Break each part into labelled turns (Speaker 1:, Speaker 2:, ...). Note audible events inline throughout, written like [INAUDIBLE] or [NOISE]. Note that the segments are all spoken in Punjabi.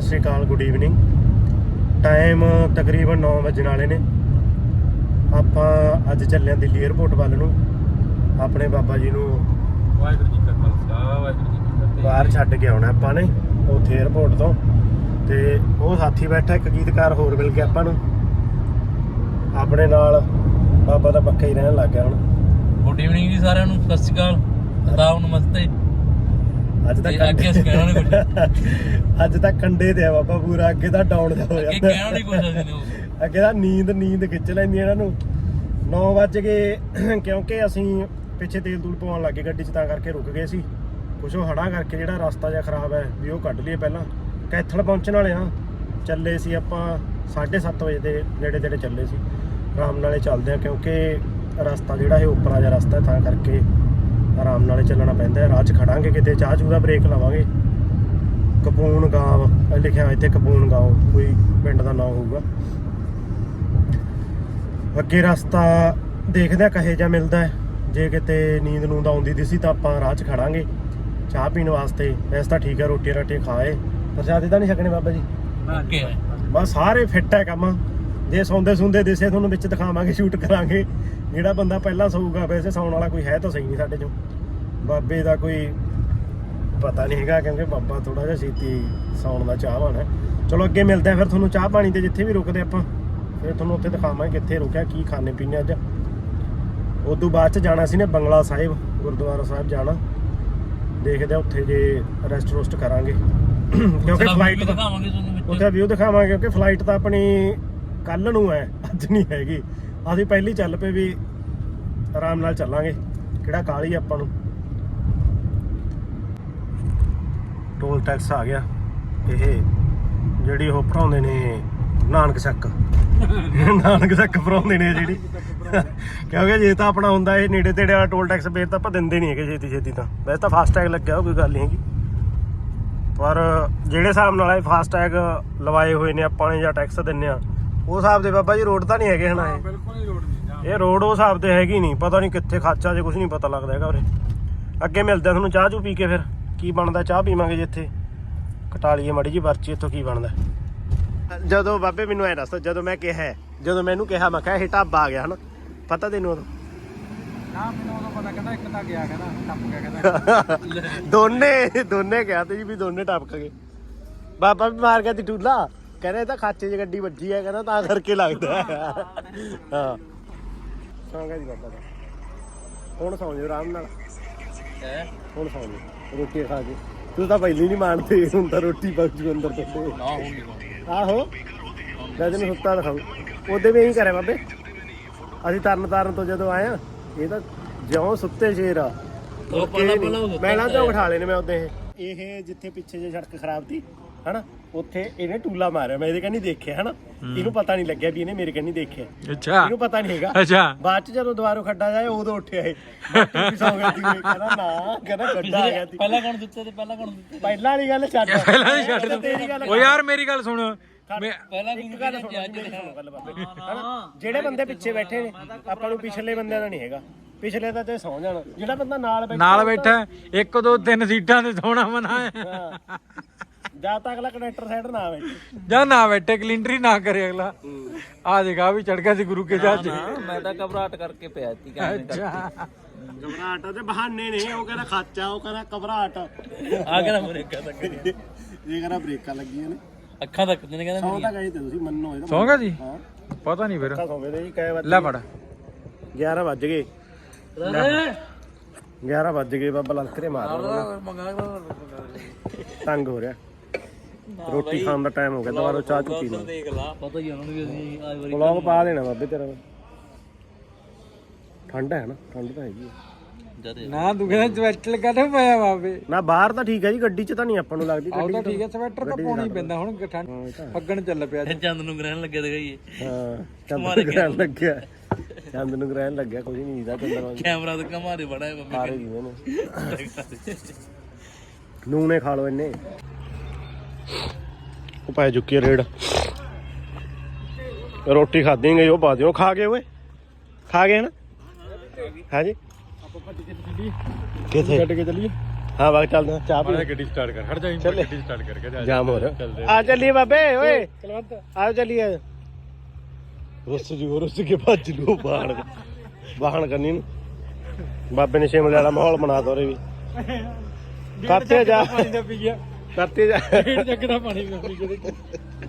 Speaker 1: ਸਤਿ ਸ੍ਰੀ ਅਕਾਲ ਗੁੱਡ ਈਵਨਿੰਗ ਟਾਈਮ ਤਕਰੀਬਨ 9 ਵਜੇ ਵਾਲੇ ਨੇ। ਆਪਾਂ ਅੱਜ ਚੱਲੇ ਦਿੱਲੀ 에ਅਰਪੋਰਟ ਵੱਲ ਨੂੰ। ਆਪਣੇ ਬਾਬਾ ਜੀ ਨੂੰ
Speaker 2: ਵਾਹਿਗੁਰੂ ਜੀ ਕਾ ਖਾਲਸਾ ਵਾਹਿਗੁਰੂ ਜੀ ਕੀ ਫਤਿਹ।
Speaker 1: ਬਾਹਰ ਛੱਡ ਕੇ ਆਉਣਾ ਆਪਾਂ ਨੇ ਉੱਥੇ 에ਅਰਪੋਰਟ ਤੋਂ। ਤੇ ਉਹ ਸਾਥੀ ਬੈਠਾ ਇੱਕ ਗੀਤਕਾਰ ਹੋਰ ਮਿਲ ਗਿਆ ਆਪਾਂ ਨੂੰ। ਆਪਣੇ ਨਾਲ ਬਾਬਾ ਦਾ ਪੱਕਾ ਹੀ ਰਹਿਣ ਲੱਗ ਗਿਆ ਹੁਣ।
Speaker 2: ਗੁੱਡ ਈਵਨਿੰਗ ਜੀ ਸਾਰਿਆਂ ਨੂੰ ਸਤਿ ਸ਼੍ਰੀ ਅਕਾਲ। ਅਦਾਬ ਨਮਸਤੇ।
Speaker 1: ਅੱਜ ਤਾਂ
Speaker 2: ਅੱਗੇ ਕਹਿਣਾ ਨੀ
Speaker 1: ਕੰਡੇ [LAUGHS] ਅੱਜ ਤਾਂ ਕੰਡੇ ਤੇ ਆ ਬਾਬਾ ਪੂਰਾ ਅੱਗੇ ਤਾਂ ਡਾਊਨ ਜਾ ਹੋ
Speaker 2: ਅੱਗੇ
Speaker 1: ਜਾਂਦਾ
Speaker 2: ਕਹਿਣਾ ਨਹੀਂ ਅਸੀਂ ਨੂੰ
Speaker 1: ਅੱਗੇ ਤਾਂ ਨੀਂਦ ਨੀਂਦ ਖਿੱਚ ਲੈਂਦੀ ਇਹਨਾਂ ਨੂੰ। 9 ਵਜ ਗਏ ਕਿਉਂਕਿ ਅਸੀਂ ਪਿੱਛੇ ਤੇਲ ਤੂਲ ਪਵਾਉਣ ਲੱਗੇ ਗੱਡੀ 'ਚ ਤਾਂ ਕਰਕੇ ਰੁਕ ਗਏ ਸੀ। ਕੁਛ ਉਹ ਹੜਾਂ ਕਰਕੇ ਜਿਹੜਾ ਰਸਤਾ ਜਿਹਾ ਖਰਾਬ ਹੈ ਵੀ ਉਹ ਕੱਢ ਲਈਏ ਪਹਿਲਾਂ। ਕੈਥਲ ਪਹੁੰਚਣ ਵਾਲੇ ਆ ਚੱਲੇ ਸੀ ਆਪਾਂ 7:30 ਵਜੇ ਦੇ ਨੇੜੇ ਤੇੜੇ ਚੱਲੇ ਸੀ। ਆਰਾਮ ਨਾਲੇ ਚੱਲਦੇ ਆ ਕਿਉਂਕਿ ਰਸਤਾ ਜਿਹੜਾ ਇਹ ਉੱਪਰਾ ਜਿਹਾ ਰਸਤਾ ਹੈ ਤਾਂ ਕਰਕੇ ਆਰਾਮ ਨਾਲੇ ਚੱਲਣਾ ਪੈਂਦਾ ਰਾਹ 'ਚ ਖੜਾਂਗੇ ਕਿਤੇ ਚਾਹ ਚੂਹ ਦਾ ਬ੍ਰੇਕ ਲਵਾਂਗੇ। ਕਪੂਨ ਗਾਂਵ ਲਿਖਿਆ ਇੱਥੇ ਕਪੂਨ ਗਾਂਵ ਕੋਈ ਪਿੰਡ ਦਾ ਨਾਮ ਹੋਊਗਾ। ਅੱਗੇ ਰਸਤਾ ਦੇਖਦੇ ਆ ਕਹੇ ਜਾ ਮਿਲਦਾ ਜੇ ਕਿਤੇ ਨੀਂਦ ਨੂੰਦ ਆਉਂਦੀ ਦਿਸੀ ਤਾਂ ਆਪਾਂ ਰਾਹ 'ਚ ਖੜਾਂਗੇ। ਚਾਹ ਪੀਣ ਵਾਸਤੇ ਵੈਸੇ ਤਾਂ ਠੀਕ ਹੈ ਰੋਟੀ ਰਾਟੀ ਖਾਏ। ਪ੍ਰਸ਼ਾਦੇ ਤਾਂ ਨਹੀਂ ਛਕਣੇ ਬਾਬਾ ਜੀ?
Speaker 2: ਓਕੇ
Speaker 1: ਬਸ ਸਾਰੇ ਫਿੱਟ ਹੈ ਕੰਮ। ਜੇ ਸੌਂਦੇ ਸੁੰਦੇ ਦਿਸੇ ਤੁਹਾਨੂੰ ਵਿੱਚ ਦਿਖਾਵਾਂਗੇ ਸ਼ੂਟ ਕਰਾਂਗੇ। ਜਿਹੜਾ ਬੰਦਾ ਪਹਿਲਾਂ ਸੌਊਗਾ ਵੈਸੇ ਸੌਣ ਵਾਲਾ ਕੋਈ ਹੈ ਤਾਂ ਸਹੀ ਨਹੀਂ ਸਾਡੇ ਚੋਂ। ਬਾਬੇ ਦਾ ਕੋਈ ਪਤਾ ਨਹੀਂ ਹੈਗਾ ਕਿਉਂਕਿ ਬਾਬਾ ਥੋੜਾ ਜਿਹਾ ਛੇਤੀ ਸੌਣ ਦਾ ਚਾਹਵਾਨ ਹੈ। ਚਲੋ ਅੱਗੇ ਮਿਲਦੇ ਆ ਫਿਰ ਤੁਹਾਨੂੰ ਚਾਹ ਪਾਣੀ ਤੇ ਜਿੱਥੇ ਵੀ ਰੁਕਦੇ ਆਪਾਂ। ਫਿਰ ਤੁਹਾਨੂੰ ਉੱਥੇ ਦਿਖਾਵਾਂਗੇ ਕਿੱਥੇ ਰੁਕਿਆ ਕੀ ਖਾਣੇ ਪੀਣੇ ਅੱਜ। ਉਦੋਂ ਬਾਅਦ ਚ ਜਾਣਾ ਸੀ ਨੇ ਬੰਗਲਾ ਸਾਹਿਬ ਗੁਰਦੁਆਰਾ ਸਾਹਿਬ ਜਾਣਾ। ਦੇਖਦੇ ਆ ਉੱਥੇ ਜੇ ਰੈਸਟ ਰੋਸਟ ਕਰਾਂਗੇ। ਕਿਉਂਕਿ ਫਲਾਈਟ
Speaker 2: ਦਿਖਾਵਾਂਗੇ ਤੁਹਾਨੂੰ
Speaker 1: ਉੱਥੇ ਵਿਊ ਦਿਖਾਵਾਂਗੇ ਕਿਉਂਕਿ ਫਲਾਈਟ ਤਾਂ ਆਪਣੀ ਕੱਲ ਨੂੰ ਹੈ, ਅੱਜ ਨਹੀਂ ਹੈਗੀ। ਅਸੀਂ ਪਹਿਲੀ ਚੱਲ ਪਏ ਵੀ ਆਰਾਮ ਨਾਲ ਚੱਲਾਂਗੇ। ਕਿਹੜਾ ਕਾਲੀ ਆਪਾਂ ਨੂੰ। ਟੋਲ ਟੈਕਸ ਆ ਗਿਆ। ਇਹ ਜਿਹੜੀ ਉਹ ਭਰਾਉਂਦੇ ਨੇ ਨਾਨਕ ਚੱਕ ਨਾਨਕ ਚੱਕ ਭਰਾਉਂਦੇ ਨੇ ਜਿਹੜੀ। ਕਿਉਂਕਿ ਜੇ ਤਾਂ ਆਪਣਾ ਹੁੰਦਾ ਇਹ ਨੇੜੇ ਤੇੜੇ ਵਾਲਾ ਟੋਲ ਟੈਕਸ ਫੇਰ ਤਾਂ ਆਪਾਂ ਦਿੰਦੇ ਨਹੀਂ ਹੈਗੇ ਛੇਤੀ ਛੇਤੀ ਤਾਂ। ਵੈਸੇ ਤਾਂ ਫਾਸਟ ਟੈਗ ਲੱਗਿਆ, ਉਹ ਕੋਈ ਗੱਲ ਨਹੀਂ ਹੈਗੀ। ਪਰ ਜਿਹੜੇ ਹਿਸਾਬ ਨਾਲ ਇਹ ਫਾਸਟ ਟੈਗ ਲਵਾਏ ਹੋਏ ਨੇ ਆਪਾਂ ਨੇ ਜਾਂ ਟੈਕਸ ਦਿੰਨੇ ਆ ਉਹ ਹਿਸਾਬ ਦੇ ਬਾਬਾ ਜੀ ਰੋਡ ਤਾਂ ਨਹੀਂ ਹੈਗੇ ਹਨਾ ਇਹ।
Speaker 2: ਬਿਲਕੁਲ ਹੀ ਲੋੜ ਨਹੀਂ
Speaker 1: ਇਹ ਰੋਡ ਉਹ ਹਿਸਾਬ ਤੇ ਹੈਗੀ ਨਹੀਂ ਪਤਾ ਨਹੀਂ ਕਿੱਥੇ ਖਾਚਾ ਜੇ ਕੁਝ ਨਹੀਂ ਪਤਾ ਲੱਗਦਾ ਹੈਗਾ ਉਰੇ। ਅੱਗੇ ਮਿਲਦੇ ਤੁਹਾਨੂੰ ਚਾਹ ਚੂ ਪੀ ਕੇ ਫਿਰ। ਕੀ ਬਣਦਾ ਚਾਹ ਪੀਵਾਂਗੇ ਜੇ ਇੱਥੇ? ਕਟਾ ਲਈਏ ਮੜੀ ਜੀ ਪਰਚੀ ਇੱਥੋਂ ਕੀ ਬਣਦਾ? ਜਦੋਂ ਬਾਬੇ ਮੈਨੂੰ ਐ ਦੱਸ ਜਦੋਂ ਮੈਂ ਕਿਹਾ ਜਦੋਂ ਮੈਨੂੰ ਕਿਹਾ ਮੈਂ ਕਿਹਾ ਇਹ ਢਾਬਾ ਆ ਗਿਆ ਹਨਾ। ਪਤਾ ਤੈਨੂੰ ਉਦੋਂ?
Speaker 2: ਨਾ ਮੈਨੂੰ ਉਦੋਂ ਪਤਾ ਕਹਿੰਦਾ ਇੱਕ ਤਾਂ ਗਿਆ ਕਹਿੰਦਾ ਟੱਪ ਗਿਆ ਕਹਿੰਦਾ। [LAUGHS]
Speaker 1: ਦੋਨੇ ਦੋਨੇ ਕਿਹਾ ਤੇ ਜੀ ਵੀ ਦੋਨੇ ਟਪਕ ਗਏ। ਬਾਬਾ ਵੀ ਮਾਰ ਗਿਆ ਤੀ ਟੂਲਾ ਕਹਿੰਦਾ ਇਹ ਤਾਂ ਖਾਚੇ 'ਚ ਗੱਡੀ ਵੱਜੀ ਹੈ ਕਹਿੰਦਾ ਤਾਂ ਕਰਕੇ ਲੱਗਦਾ ਹੈ। ਹਾਂ ਸੌਂਗਾ ਜੀ ਬਾਬਾ ਦਾ। ਹੁਣ ਸੌਂ ਜਾ ਆਰਾਮ ਨਾਲ।
Speaker 2: ਹੈ?
Speaker 1: ਹੁਣ ਸੌਂ ਜਾ ਰੋਟੀ ਖਾ ਕੇ। ਤੂੰ ਤਾਂ ਪਹਿਲੀ ਨਹੀਂ ਮਾਣਦੇ ਹੁਣ ਤਾਂ ਰੋਟੀ ਪੱਕ ਜੂ ਅੰਦਰ ਤੋਂ।
Speaker 2: ਨਾ ਹੋਊਗੀ
Speaker 1: ਆਹੋ। ਮੈਂ ਤੈਨੂੰ ਸੁੱਤਾ ਦਿਖਾਉ। ਉਹਦੇ ਵੀ ਇਹੀ ਕਰਿਆ ਬਾਬੇ। ਅਸੀਂ ਤਰਨ ਤਾਰਨ ਤੋਂ ਜਦੋਂ ਆਏ ਆ ਇਹ ਤਾਂ ਜਿਉਂ ਸੁੱਤੇ ਸ਼ੇਰ ਆ।
Speaker 2: ਉਹ ਪਹਿਲਾਂ- ਪਹਿਲਾਂ ਉਹ ਸੁੱਤਾ
Speaker 1: ਮੈਂ ਨਾ। ਤਾਂ ਉਠਾ ਲੈਨੇ ਮੈਂ ਉਹਦੇ ਇਹ। ਜਿੱਥੇ ਪਿੱਛੇ ਜੇ ਸੜਕ ਖਰਾਬ ਸੀ ਹਨਾ? ਉੱਥੇ ਇਹਨੇ ਟੂਲਾ ਮਾਰਿਆ। ਮੈਂ ਇਹਦੇ ਕੰਨੀ ਦੇਖਿਆ ਹਨਾ? ਇਹਨੂੰ ਪਤਾ ਨਹੀਂ ਲੱਗਿਆ ਵੀ ਇਹਨੇ ਮੇਰੇ ਕੰਨੀ ਦੇਖਿਆ।
Speaker 3: ਅੱਛਾ।
Speaker 1: ਇਹਨੂੰ ਪਤਾ ਨਹੀਂ ਹੈਗਾ।
Speaker 3: ਅੱਛਾ।
Speaker 1: ਬਾਅਦ ਚ ਜਦੋਂ ਦੁਬਾਰਾ ਖੱਡਾ ਜਾਏ ਉਦੋਂ ਉੱਠਿਆ ਇਹ। ਬਾਕੀ ਵੀ ਸੌ ਗਿਆ ਸੀ ਇਹ ਕਹਿੰਦਾ ਨਾ ਕਹਿੰਦਾ ਗੱਡਾ ਆ ਗਿਆ ਸੀ।
Speaker 2: ਪਹਿਲਾਂ ਕੌਣ ਦਿੱਤੇ ਤੇ ਪਹਿਲਾਂ ਕੌਣ ਦਿੱਤੇ?
Speaker 1: ਪਹਿਲਾਂ ਵਾਲੀ ਗੱਲ ਛੱਡ।
Speaker 3: ਪਹਿਲਾਂ ਹੀ ਛੱਡ।
Speaker 1: ਤੇਰੀ ਗੱਲ
Speaker 3: ਓ ਯਾਰ ਮੇਰੀ ਗੱਲ ਸੁਣ।
Speaker 2: ਪਹਿਲਾਂ ਗੁਰੂ
Speaker 1: ਗੱਲ ਗੱਲ ਬਾਬੇ। ਜਿਹੜੇ ਬੰਦੇ ਪਿੱਛੇ ਬੈਠੇ ਨੇ ਆਪਾਂ ਨੂੰ ਪਿਛਲੇ ਬੰਦਿਆਂ ਦਾ ਨਹੀਂ ਹੈਗਾ। ਪਿਛਲੇ ਦਾ ਤੇ ਸੌ ਜਾਣ। ਜਿਹੜਾ ਬੰਦਾ ਨਾਲ ਬੈਠਾ
Speaker 3: ਨਾਲ ਬੈਠਾ ਇੱਕ ਦੋ ਤਿੰਨ ਸੀਟਾਂ ਤੇ ਸੋਣਾ ਮਨਾ। ਹੈ
Speaker 1: ਹਾਂ। ਜਾਂ ਤਾਂ ਅਗਲਾ ਕਨੈਕਟਰ ਸਾਈਡ ਨਾ ਬੈਠੇ।
Speaker 3: ਜਾਂ ਨਾ ਬੈਠੇ ਕਲਿੰਡਰੀ ਨਾ ਕਰੇ ਅਗਲਾ। ਆ ਦੇਖਾ ਵੀ ਚੜ ਗਿਆ ਸੀ ਗੁਰੂ ਕੇ ਜਹਾਜ਼।
Speaker 2: ਮੈਂ ਤਾਂ ਘਬਰਾਹਟ ਕਰਕੇ ਪਿਆ ਸੀ
Speaker 3: ਅੱਛਾ।
Speaker 1: ਘਬਰਾਹਟ ਦੇ ਬਹਾਨੇ ਨੇ ਉਹ ਕਹਿੰਦਾ ਖਾਚਾ ਉਹ ਕਹਿੰਦਾ ਘਬਰਾਹਟ।
Speaker 2: ਆ ਕਹਿੰਦਾ ਬ੍ਰੇਕਾਂ ਤੱਕ
Speaker 1: ਇਹ ਕਹਿੰਦਾ ਬ੍ਰੇਕਾਂ ਲੱਗੀਆਂ ਨੇ।
Speaker 2: ਅੱਖਾਂ ਤੱਕ ਨੇ ਕਹਿੰਦਾ
Speaker 1: ਸੌਂ ਤਾਂ ਗਏ ਤੇ ਤੁਸੀਂ ਮੰਨੋ ਇਹਦਾ
Speaker 3: ਸੌਂਗਾ ਜੀ?
Speaker 1: ਹਾਂ।
Speaker 3: ਪਤਾ ਨਹੀਂ ਫਿਰ।
Speaker 1: ਸੌਂਗੇ ਤੇ ਜੀ ਕਹੇ ਵੱਜ
Speaker 3: ਲੈ ਫੜ।
Speaker 1: 11 ਵੱਜ ਗਏ। 11 ਵੱਜ ਗਏ ਬਾਬਾ ਲਲਕਰੇ ਮਾਰ ਰਿਹਾ ਤੰਗ ਹੋ ਰਿਹਾ। ਰੋਟੀ ਖਾਣ ਦਾ ਟਾਈਮ ਹੋ ਗਿਆ ਦੁਬਾਰਾ ਚਾਹ ਚੁੱਕੀ ਨੂੰ
Speaker 2: ਦੇਖ ਲਾ। ਪਤਾ ਹੀ ਉਹਨਾਂ ਨੂੰ ਵੀ ਅਸੀਂ ਆਜ ਵਾਰੀ
Speaker 1: ਵਲੌਗ ਪਾ ਦੇਣਾ ਬਾਬੇ ਤੇਰਾ। ਠੰਡ ਹੈ ਨਾ ਠੰਡ ਤਾਂ ਹੈਗੀ।
Speaker 2: ਜਦ
Speaker 3: ਨਾ ਤੂੰ ਕਹਿੰਦਾ ਸਵੈਟਰ ਕਾਹਦੇ ਪਾਇਆ ਬਾਬੇ
Speaker 1: ਨਾ ਬਾਹਰ ਤਾਂ ਠੀਕ ਹੈ ਜੀ ਗੱਡੀ 'ਚ ਤਾਂ ਨਹੀਂ ਆਪਾਂ ਨੂੰ ਲੱਗਦੀ
Speaker 3: ਆਹ
Speaker 1: ਗੱਡੀ
Speaker 3: ਤਾਂ ਠੀਕ ਹੈ ਸਵੈਟਰ ਤਾਂ ਪਾਉਣਾ ਹੀ ਪੈਂਦਾ ਹੁਣ
Speaker 1: ਹਾਂ ਹੈ।
Speaker 3: ਫੱਗਣ ਚੱਲ ਪਿਆ
Speaker 2: ਇਹ ਚੰਦ ਨੂੰ ਗ੍ਰਹਿਣ ਲੱਗੇ ਦਿਖਾਈਏ।
Speaker 1: ਹਾਂ ਚੰਦ ਨੂੰ ਗ੍ਰਹਿਣ ਲੱਗਿਆ। ਚੰਦ ਨੂੰ ਗ੍ਰਹਿਣ ਲੱਗਿਆ ਕੁਝ ਨਹੀਂ ਦਾ ਚੰਦਰਾ
Speaker 2: ਕੈਮਰਾ ਤੇ ਕਮਾਰੇ ਬੜਾ ਹੈ
Speaker 1: ਸਾਰੇ ਜੀਵੇ ਨੇ। ਨੂਨੇ ਖਾ ਲੋ ਇੰਨੇ। ਉਹ ਪਾਏ ਚੁੱਕੀ ਆ ਰੇਡ। ਰੋਟੀ ਖਾਧੀ ਗਈ ਉਹ ਪਾ ਦਿਓ। ਖਾ ਗਏ ਓਏ। ਖਾ ਗਏ ਨਾ? ਹਾਂਜੀ? ਕਿੱਥੇ?
Speaker 3: ਛੱਡ ਕੇ ਚੱਲੀਏ।
Speaker 1: ਹਾਂ ਬਾਗ ਚੱਲਦੇ ਹਾਂ, ਚਾਹ ਪੀ।
Speaker 3: ਗੱਡੀ ਸਟਾਰਟ ਕਰ ਹਟ ਜਾ
Speaker 1: ਚੱਲੇ।
Speaker 3: ਗੱਡੀ ਸਟਾਰਟ ਕਰਕੇ ਜਾ
Speaker 1: ਜਾਮ ਹੋ ਰਿਹਾ। ਆ। ਚੱਲੀਏ ਬਾਬੇ ਓਏ। ਆਓ ਚੱਲੀਏ। ਰੁੱਸ ਜੂ ਰੁੱਸ ਕੇ ਭੱਜ ਲੂ ਬਾਹਣ ਬਾਹਣ ਕਰਨੀ ਨੂੰ। ਬਾਬੇ ਨੇ ਸ਼ਿਮਲੇ ਵਾਲਾ ਮਾਹੌਲ ਬਣਾ ਦੋਰੇ ਵੀ। [LAUGHS] ਕਰਤੇ ਜਾ।
Speaker 3: ਪਾਣੀ ਦਾ ਪੀ ਗਿਆ।
Speaker 1: ਕਰਤੇ ਜਾ
Speaker 3: ਡੇਢ ਜੱਗ ਦਾ ਪਾਣੀ ਪੀ ਗਿਆ ਦੇਖੋ।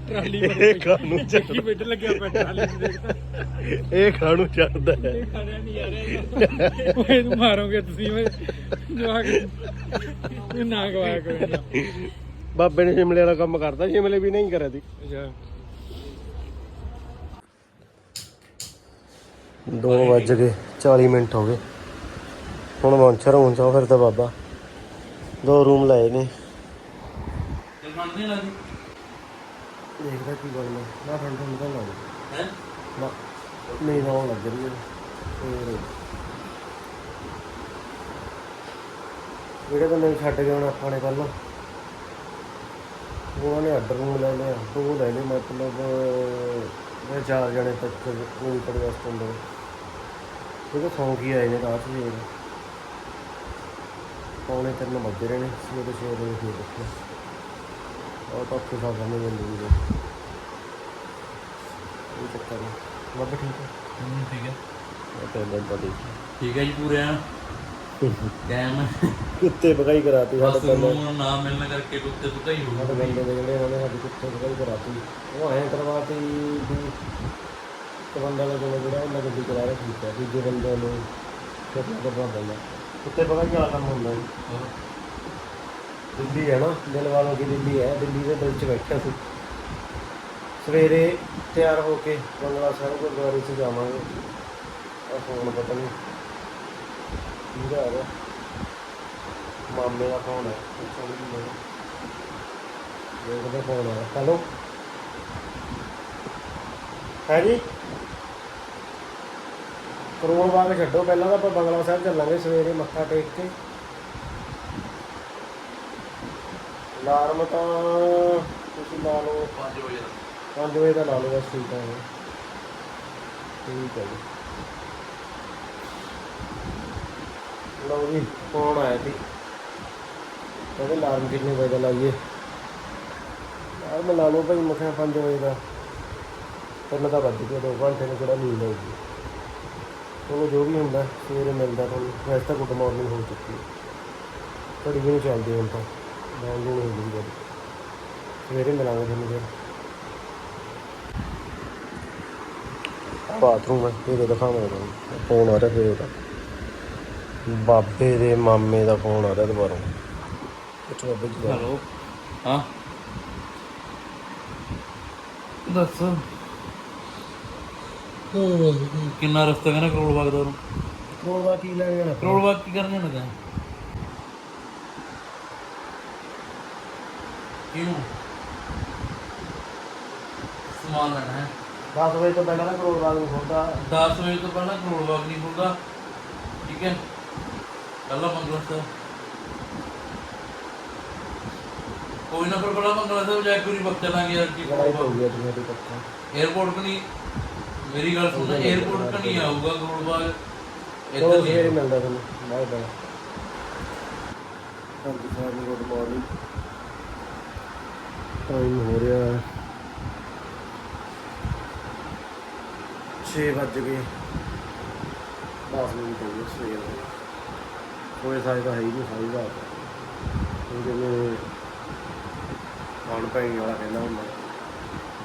Speaker 3: ਟਰਾਲੀ
Speaker 1: ਇਹ ਖਾਣੂ
Speaker 3: ਚੱਕੀ ਬੈਠ ਲੱਗਿਆ ਪਿਆ ਟਰਾਲੀ ਨੂੰ ਦੇਖਦਾ
Speaker 1: ਇਹ ਖਾਣੂ ਚੜਦਾ ਹੈ।
Speaker 3: ਇਹ ਖਾਣਿਆ ਨਹੀਂ ਆ ਰਿਹਾ ਓਏ ਤੂੰ। ਮਾਰੋਗੇ ਤੁਸੀਂ ਓਏ। ਜਵਾਕ ਇਹ ਨਾ ਗਵਾਇਆ ਕੋਈ ਨਾ
Speaker 1: ਬਾਬੇ ਨੇ ਸ਼ਿਮਲੇ ਵਾਲਾ ਕੰਮ ਕਰਦਾ ਸ਼ਿਮਲੇ ਵੀ ਨਹੀਂ ਕਰਿਆ
Speaker 3: ਅੱਛਾ।
Speaker 1: 2 ਵੱਜ ਗਏ 40 ਮਿੰਟ ਹੋ ਗਏ। ਹੁਣ ਮੌਂਚਰ ਹੁਣ ਫਿਰ ਤਾਂ ਬਾਬਾ। ਦੋ ਰੂਮ ਲਏ ਨੇ। ਦੇਖਦਾ ਕੀ ਬਣਦਾ ਨਾ ਠੰਡ ਠੰਡ ਤਾਂ ਲੱਗ
Speaker 3: ਹੈ?
Speaker 1: ਨਾ ਨਹੀਂ ਨਾ ਲੱਗ ਰਹੀ ਹੈ ਹੋਰ ਜਿਹੜੇ ਬੰਦੇ ਨੂੰ ਛੱਡ ਕੇ ਹੁਣ ਆਪਾਂ ਨੇ ਕੱਲ ਉਹਨਾਂ ਨੇ ਆਰਡਰ ਨੂੰ ਲੈ ਲਿਆ। ਦੋ ਲੈ ਲਏ ਮਤਲਬ ਮੈਂ ਚਾਰ ਜਣੇ ਤੱਕ ਮੇਰੀ ਪੜ ਵਾਸਤੇ ਹੁੰਦੇ। ਕਿਉਂਕਿ ਸੌਂ ਕੀ ਆਏ ਨੇ ਰਾਤ ਵੀ ਹੋਰ ਪੌਣੇ ਤਿੰਨ ਵੱਜ ਰਹੇ ਨੇ ਸਵੇਰੇ ਛੇ ਵਜੇ ਫੇਰ ਉੱਠੇ। ਉਹ ਤਾਂ ਔਖੇ ਸਾਹ ਕਰਨੇ ਜ਼ਿੰਦਗੀ ਦੇ ਇਹ ਚੱਕਰ ਨਹੀਂ ਬਾਬਾ ਠੀਕ ਹੈ
Speaker 3: ਠੀਕ ਹੈ
Speaker 1: ਮੈਂ ਤਾਂ ਇੰਨਾ ਬੜੀ
Speaker 4: ਠੀਕ ਹੈ ਜੀ ਪੂਰੇ ਆ। ਕੈਮ
Speaker 1: ਕੁੱਤੇ ਭਗਾਈ ਕਰਾਤੀ
Speaker 4: ਬਸ
Speaker 1: ਸਾਡੇ ਬੰਦੇ
Speaker 4: ਨੂੰ ਨਾ ਮਿਲਣ ਕਰਕੇ ਕੁੱਤੇ ਕੁੱਤੇ ਹੀ ਹੋ
Speaker 1: ਸਾਡੇ ਬੰਦੇ ਦੇ ਜਿਹੜੇ ਉਹਨਾਂ ਨੇ ਸਾਡੀ ਕੁੱਤੇ ਭਗਾਈ ਕਰਾਤੀ। ਉਹ ਐਂ ਕਰਵਾਤੀ ਵੀ ਇੱਕ ਬੰਦਾ ਨੇ ਕੋਲ ਜਿਹੜਾ ਉਹਨਾਂ ਗੱਡੀ ਚਲਾ ਰਿਹਾ ਠੀਕ ਹੈ ਦੂਜੇ ਬੰਦੇ ਨੂੰ ਕਿਤਨਾ ਕਰਨਾ ਪੈਂਦਾ ਕੁੱਤੇ ਭਗਾਈ ਵਾਲਾ ਕੰਮ ਹੁੰਦਾ ਜੀ। ਦਿੱਲੀ ਹੈ ਨਾ ਦਿਲ ਵਾਲੋਂ ਕੀ ਦਿੱਲੀ ਹੈ, ਦਿੱਲੀ ਦੇ ਦਿਲ 'ਚ ਬੈਠਿਆ ਸੀ। ਸਵੇਰੇ ਤਿਆਰ ਹੋ ਕੇ ਬੰਗਲਾ ਸਾਹਿਬ ਗੁਰਦੁਆਰੇ 'ਚ ਜਾਵਾਂਗੇ। ਆ ਫੋਨ ਪਤਾ ਨਹੀਂ ਕਿਹਦਾ ਆ ਰਿਹਾ। ਮਾਮੇ ਦਾ ਫੋਨ ਹੈ, ਪੁੱਛੋ ਵੀ ਨਹੀਂ ਦੇਖਦੇ ਫੋਨ ਆ ਹੈਲੋ? ਹੈ ਜੀ? ਕਰੋੜ ਬਾਗ ਛੱਡੋ, ਪਹਿਲਾਂ ਤਾਂ ਆਪਾਂ ਬੰਗਲਾ ਸਾਹਿਬ ਚੱਲਾਂਗੇ ਸਵੇਰੇ ਮੱਥਾ ਟੇਕ ਕੇ। ਅਲਾਰਮ ਤਾਂ ਤੁਸੀਂ ਲਾ ਲਓ।
Speaker 4: 5 ਵਜੇ
Speaker 1: 5 ਵਜੇ ਦਾ ਲਾ ਲਓ ਬਸ ਠੀਕ ਹੈ ਠੀਕ ਹੈ ਜੀ। ਲਓ ਜੀ ਫੋਨ ਆਇਆ ਸੀ। ਕਹਿੰਦੇ ਅਲਾਰਮ ਕਿੰਨੇ ਵਜੇ ਦਾ ਲਾਈਏ? ਅਲਾਰਮ ਲਾ ਲਓ ਭਾਈ ਮੈਂ ਕਿਹਾ 5 ਵਜੇ ਦਾ। ਤਿੰਨ ਤਾਂ ਵੱਜ ਗਏ ਦੋ ਘੰਟੇ ਨੂੰ ਕਿਹੜਾ ਨੀਂਦ ਆਊਗੀ। ਚਲੋ ਜੋ ਵੀ ਹੁੰਦਾ ਸਵੇਰੇ ਮਿਲਦਾ ਤੁਹਾਨੂੰ। ਵੈਸੇ ਤਾਂ ਗੁੱਡ ਮਾਰਨਿੰਗ ਹੋ ਚੁੱਕੀ ਹੈ। ਘੜੀ ਵੀ ਨਹੀਂ ਚੱਲਦੀ ਹੁਣ ਤਾਂ। ਮੌਰਨਿੰਗ ਹੋ ਗਈ ਗੱਲ ਸਵੇਰੇ ਮਿਲਾਂਗੇ ਤੁਹਾਨੂੰ ਫਿਰ। ਬਾਥਰੂਮ ਹੈ ਫਿਰ ਦਿਖਾਵਾਂਗਾ ਤੁਹਾਨੂੰ। ਫੋਨ ਆ ਰਿਹਾ ਫਿਰ ਉਹਦਾ ਬਾਬੇ ਦੇ ਮਾਮੇ ਦਾ ਫੋਨ ਆ ਰਿਹਾ ਦੁਬਾਰਾ। ਉੱਥੇ ਬਾਬੇ ਜੀ
Speaker 4: ਹੈਲੋ। ਹਾਂ। ਦੱਸ। ਕਿੰਨਾ ਰਸਤਾ ਕਹਿੰਦਾ ਕਰੋੜ ਬਾਗ ਦਾ
Speaker 1: ਫੋਨ ਦਾ ਕੀ ਲੈਣ ਜਾਣਾ?
Speaker 4: ਕਰੋੜ ਬਾਗ ਕੀ ਕਰਨ ਜਾਣਾ क्यों ਸਮਾਨ ਲੈਣਾ ਹੈ।
Speaker 1: 10 ਵਜੇ ਤੋਂ ਪਹਿਲਾਂ ਨਾ ਕਰੋੜ ਬਾਗ ਨੂੰ ਖੋਲਦਾ।
Speaker 4: 10 ਵਜੇ ਤੋਂ ਪਹਿਲਾਂ ਕਰੋੜ ਬਾਗ ਨਹੀਂ ਖੁੱਲਦਾ। ਠੀਕ ਹੈ। ਪਹਿਲਾ ਮੰਗਲਾ ਸਾਹਿਬ ਕੋਈ ਨਾ ਫਿਰ ਬੜਾ ਮੰਗਲਾ ਸਾਹਿਬ ਜਾ ਕੇ ਵੀ ਬਕ ਚਲਾਂਗੇ ਯਾਰ ਕੀ
Speaker 1: ਲੜਾਈ ਹੋ ਗਿਆ ਦੁਨੀਆ ਦੇ ਪੱਕਾ
Speaker 4: 에어ਪੋਰਟ ਕੋ ਨਹੀਂ। ਮੇਰੀ ਗੱਲ ਸੁਣ 에어ਪੋਰਟ ਕੋ ਨਹੀਂ ਆਊਗਾ ਕਰੋੜ ਬਾਗ। ਇੱਧਰ ਨਹੀਂ।
Speaker 1: ਮਿਲਦਾ ਤੁਹਾਨੂੰ ਬਾਏ ਬਾਏ। ਹਾਂਜੀ ਸਰ ਗੁੱਡ ਮਾਰਨਿੰਗ ਟਾਈਮ ਹੋ ਰਿਹਾ ਹੈ। 6 ਵੱਜ ਗਏ। 10 ਮਿੰਟ ਹੋ ਗਏ ਸਵੇਰ ਦੇ। ਕੋਈ ਸਾਈ ਤਾਂ ਹੈ ਹੀ ਨਹੀਂ ਸਾਈ ਦਾ ਉਹ ਜਿਵੇਂ ਖਾਣ ਪੈਣ ਵਾਲਾ ਕਹਿੰਦਾ ਹੁੰਦਾ,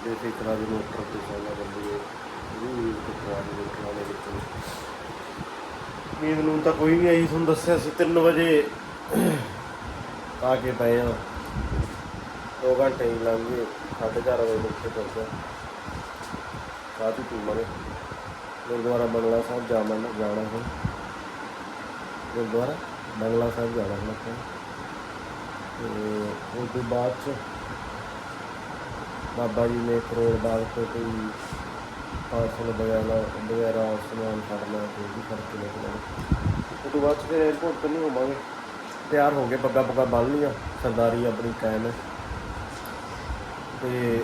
Speaker 1: ਜੇ ਫਿਕਰਾ ਦੀ ਮੋਟਰ ਤੇ ਸੌਣਾ ਬੰਦੀ ਹੈ ਉਹ ਵੀ ਟੁਕੜਾ ਦੀ ਮੋਟਰਾਂ ਦੇ ਵਿੱਚ ਨੀਂਦ ਨੂੰ ਤਾਂ ਕੋਈ ਨਹੀਂ ਆਈ, ਤੁਹਾਨੂੰ ਦੱਸਿਆ ਸੀ 3 ਵਜੇ। ਆ ਕੇ ਪਏ ਆ 2 ਘੰਟੇ ਹੀ ਲੰਘ ਗਏ 4:30 ਵਜੇ ਉੱਥੇ ਪਹੁੰਚਿਆ। ਕਾਫੀ ਪੀਵਾਂਗੇ ਗੁਰਦੁਆਰਾ ਬੰਗਲਾ ਸਾਹਿਬ ਜਾਣਾ ਜਾਣਾ ਹੈ ਗੁਰਦੁਆਰਾ ਬੰਗਲਾ ਸਾਹਿਬ ਜਾਣਾ ਹੈ ਆਪਾਂ। ਤੇ ਉਸ ਤੋਂ ਬਾਅਦ ਚ ਬਾਬਾ ਜੀ ਨੇ ਕਰੋੜ ਬਾਗ ਤੋਂ ਕੋਈ ਪਾਰਸਲ ਵਗੈਰਾ ਵਗੈਰਾ ਸਮਾਨ ਫੜਨਾ ਤੇ ਵੀ ਫੜ ਲੈ ਕੇ ਜਾਣਾ। ਉਸ ਤੋਂ ਬਾਅਦ 'ਚ ਫਿਰ 에어ਪੋਰਟ ਤੇ ਨਹੀਂ ਹੋਵਾਂਗੇ। ਤਿਆਰ ਹੋ ਗਏ ਪੱਗਾ ਪੱਗਾ ਬੰਨ ਲਈਆਂ। ਸਰਦਾਰੀ ਆਪਣੀ ਕਾਇਮ ਹੈ। ਤੇ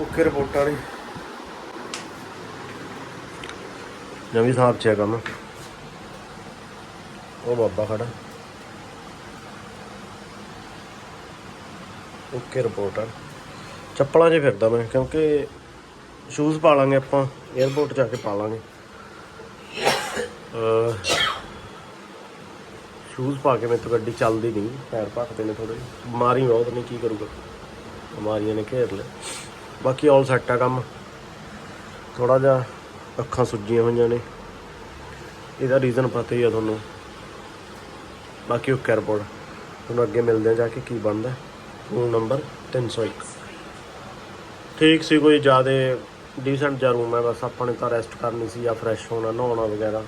Speaker 1: ਓਕੇ ਰਿਪੋਰਟਾਂ ਨੇ। ਨਵੀਂ ਸਾਹਿਬ ਚ ਹੈ ਕੰਮ। ਉਹ ਬਾਬਾ ਖੜਾ। Okay report. ਆ ਚੱਪਲਾਂ 'ਚ ਫਿਰਦਾ ਮੈਂ, ਕਿਉਂਕਿ ਸ਼ੂਜ਼ ਪਾ ਲਾਂਗੇ ਆਪਾਂ 에어ਪੋਰਟ ਜਾ ਕੇ ਪਾ ਲਾਂਗੇ। ਸ਼ੂਜ਼ ਪਾ ਕੇ ਮੇਰੇ ਤੋਂ ਗੱਡੀ ਚੱਲਦੀ ਨਹੀਂ, ਪੈਰ ਭੱਖਦੇ ਨੇ ਥੋੜੇ ਬਿਮਾਰੀ ਬਹੁਤ ਨੇ ਕੀ ਕਰੂਗਾ। ਬਿਮਾਰੀਆਂ ਨੇ ਘੇਰ ਲਿਆ ਬਾਕੀ ਆਲ ਸੈੱਟ ਆ ਕੰਮ। ਥੋੜਾ ਜਿਹਾ ਅੱਖਾਂ ਸੁੱਜੀਆਂ ਹੋਈਆਂ ਨੇ। ਇਹਦਾ ਰੀਜ਼ਨ ਪਤਾ ਹੀ ਆ ਤੁਹਾਨੂੰ। ਬਾਕੀ ਉਹ ਕੈਰਬੋਰਡ ਤੁਹਾਨੂੰ ਅੱਗੇ ਮਿਲਦੇ ਆ ਜਾ ਕੇ ਕੀ ਬਣਦਾ। ਰੂਮ ਨੰਬਰ 301 ਠੀਕ ਸੀ, ਕੋਈ ਜ਼ਿਆਦਾ ਡੀਸੈਂਟ ਜਿਹਾ ਰੂਮ ਹੈ। ਬਸ ਆਪਾਂ ਨੇ ਤਾਂ ਰੈਸਟ ਕਰਨੀ ਸੀ ਜਾਂ ਫਰੈਸ਼ ਹੋਣਾ, ਨਹਾਉਣਾ ਵਗੈਰਾ।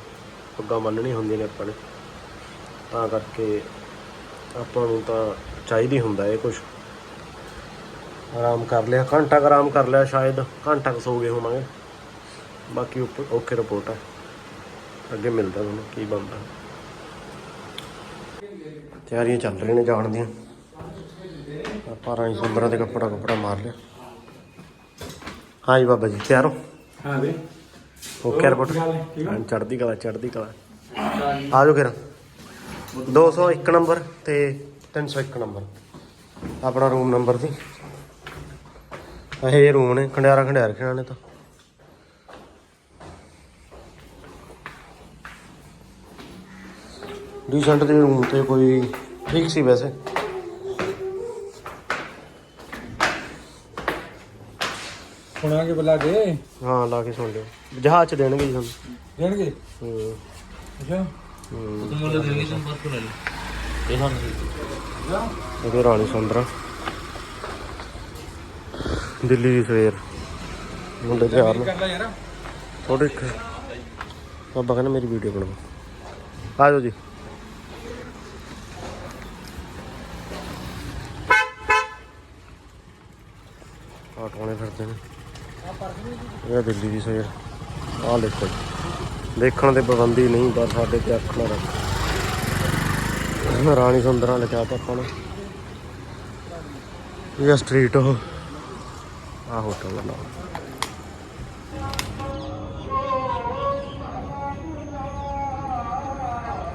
Speaker 1: ਪੱਗਾਂ ਬੰਨਣੀ ਹੁੰਦੀਆਂ ਨੇ ਆਪਾਂ ਨੇ। ਤਾਂ ਕਰਕੇ ਆਪਾਂ ਨੂੰ ਤਾਂ ਚਾਹੀਦੀ ਹੁੰਦਾ ਇਹ ਕੁਝ ਆਰਾਮ ਕਰ ਲਿਆ ਘੰਟਾ ਆਰਾਮ ਕਰ ਲਿਆ ਸ਼ਾਇਦ ਘੰਟਾ ਕੁ ਸੋ ਗਏ ਹੋਵਾਂਗੇ। ਬਾਕੀ ਉੱਪਰ ਓਕੇ ਰਿਪੋਰਟ ਹੈ ਅੱਗੇ ਮਿਲਦਾ ਤੁਹਾਨੂੰ ਕੀ ਬਣਦਾ। ਤਿਆਰੀਆਂ ਚੱਲ ਰਹੀਆਂ ਨੇ ਜਾਣ ਦੀਆਂ। ਆਪਾਂ ਰਾਈ ਸੁੰਦਰਾਂ ਦੇ ਕੱਪੜਾ ਕੱਪੜਾ ਮਾਰ ਲਿਆ। ਹਾਂਜੀ ਬਾਬਾ ਜੀ ਤਿਆਰ ਹੋ?
Speaker 3: ਹਾਂ ਵੀ
Speaker 1: ਓਕੇ ਰਿਪੋਰਟ ਹਾਂ? ਚੜਦੀ ਕਲਾ ਚੜਦੀ ਕਲਾ। ਆ ਜਾਓ ਫਿਰ। 201 ਨੰਬਰ ਤੇ 301 ਨੰਬਰ। ਆਪਣਾ ਰੂਮ ਨੰਬਰ ਸੀ। ਇਹ ਰੂਮ ਨੇ ਖੰਡਿਆਰਾ ਖੰਡਿਆਰ ਰੱਖਣਾ ਨੇ ਤਾਂ। ਡੀਸੈਂਟ ਦੇ ਰੂਮ ਤੇ ਕੋਈ ਠੀਕ ਸੀ ਵੈਸੇ।
Speaker 3: ਸੁਣਾਂਗੇ ਬੁਲਾ ਕੇ
Speaker 1: ਹਾਂ ਲਾ ਕੇ ਸੁਣ ਲਿਓ। ਜਹਾਜ਼ ਚ ਦੇਣਗੇ ਜੀ ਤੁਹਾਨੂੰ
Speaker 3: ਦੇਣਗੇ?
Speaker 1: ਹੂੰ।
Speaker 3: ਅੱਛਾ।
Speaker 1: ਹੂੰ
Speaker 4: तुम बोले देंगे तुम बात को ले लो ये हम
Speaker 1: ਇਹਦੇ ਰਾਣੀ ਸੁੰਦਰਾ ਦਿੱਲੀ ਦੀ ਸਵੇਰ ਮੁੰਡੇ ਤਿਆਰ ਨੇ
Speaker 3: ਕਰ ਲੈ ਯਾਰ
Speaker 1: ਥੋੜੇ ਇੱਕ ਬਾਬਾ ਕਹਿੰਦਾ ਮੇਰੀ ਵੀਡੀਓ ਬਣਾਓ ਆ ਜਾਓ ਜੀ ਆਟੋਣੇ ਫਿਰਦੇ ਨੇ ਇਹ ਦਿੱਲੀ ਦੀ ਸਵੇਰ ਆਹ ਦੇਖੋ ਜੀ ਦੇਖਣ ਦੇ ਪਾਬੰਦੀ ਨਹੀਂ ਪਰ ਸਾਡੇ ਤੇ ਅੱਖ ਨਾ ਰੱਖ। ਰਾਣੀ ਸੁੰਦਰਾਂ ਲਿਖਿਆ ਤਾ ਆਪਾਂ ਨੂੰ। ਇਹ ਸਟਰੀਟ ਉਹ। ਆ ਹੋਟਲ ਦਾ ਨਾਮ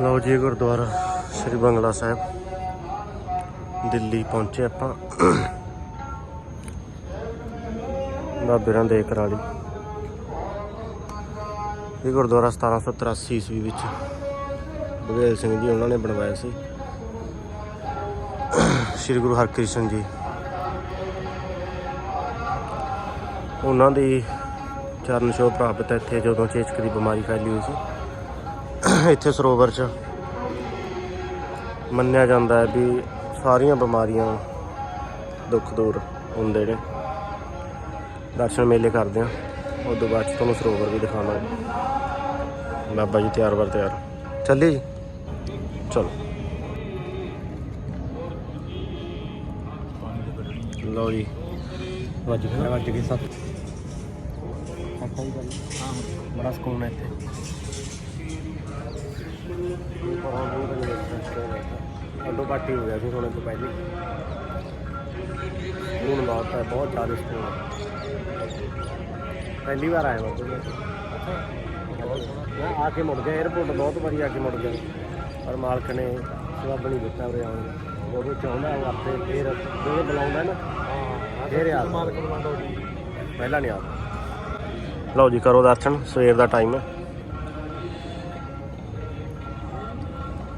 Speaker 1: ਲਓ ਜੀ, ਗੁਰਦੁਆਰਾ, ਸ੍ਰੀ ਬੰਗਲਾ ਸਾਹਿਬ। ਦਿੱਲੀ ਪਹੁੰਚੇ ਆਪਾਂ। ਬਾਬੇ ਰਾਂ ਦੇ ਕਰਾਲੀ ਇਹ ਗੁਰਦੁਆਰਾ 1783 ਈਸਵੀ ਵਿੱਚ ਬਘੇਲ ਸਿੰਘ ਜੀ ਉਹਨਾਂ ਨੇ ਬਣਵਾਇਆ ਸੀ। ਸ੍ਰੀ ਗੁਰੂ ਹਰਕ੍ਰਿਸ਼ਨ ਜੀ। ਉਹਨਾਂ ਦੀ ਚਰਨ ਛੋਹ ਪ੍ਰਾਪਤ ਹੈ ਇੱਥੇ ਜਦੋਂ ਚੇਚਕ ਦੀ ਬਿਮਾਰੀ ਫੈਲੀ ਹੋਈ ਸੀ। ਇੱਥੇ ਸਰੋਵਰ 'ਚ ਮੰਨਿਆ ਜਾਂਦਾ ਹੈ ਵੀ ਸਾਰੀਆਂ ਬਿਮਾਰੀਆਂ ਦੁੱਖ ਦੂਰ ਹੁੰਦੇ ਨੇ। ਦਰਸ਼ਨ ਮੇਲੇ ਕਰਦੇ ਆ ਉਸ ਤੋਂ ਬਾਅਦ 'ਚ ਤੁਹਾਨੂੰ ਸਰੋਵਰ ਵੀ ਦਿਖਾਵਾਂਗੇ। ਬਾਬਾ ਜੀ ਤਿਆਰ ਵਰ ਤਿਆਰ ਚੱਲੀਏ ਜੀ ਚਲੋ ਲਓ ਜੀ ਵੱਜ ਗਏ ਵੱਜ ਗਏ ਸੱਤ ਬੜਾ ਸਕੂਨ ਹੈ ਇੱਥੇ ਅੱਡੋ ਪਾਟੀ ਹੋ ਗਿਆ ਸੀ ਹੁਣ ਤੋਂ ਪਹਿਲੇ ਹੁਣ ਬਾਤ ਹੈ ਬਹੁਤ ਜ਼ਿਆਦਾ ਸਕੂਨ ਹੈ ਪਹਿਲੀ ਵਾਰ ਆਇਆ ਮੈਂ ਮੈਂ ਆ ਕੇ ਮੁੜ ਗਿਆ 에어ਪੋਰਟ ਬਹੁਤ ਵਾਰੀ ਆ ਕੇ ਮੁੜ ਗਿਆ। ਪਰ ਮਾਲਕ ਨੇ ਸਬਬ ਨਹੀਂ ਦਿੱਤਾ ਉਰੇ ਆਉਣ ਦਾ। ਉਹ ਚਾਹੁੰਦਾ ਉਹ ਆਪੇ ਫੇਰ ਜਿਹੜੇ ਬੁਲਾਉਂਦਾ ਨਾ ਫੇਰ ਆ। ਮਾਲਕ ਬੁਲਾਉਂਦਾ ਪਹਿਲਾਂ ਨਹੀਂ ਆਦਾ ਲਓ ਜੀ ਕਰੋ ਦਰਸ਼ਨ ਸਵੇਰ ਦਾ ਟਾਈਮ ਹੈ।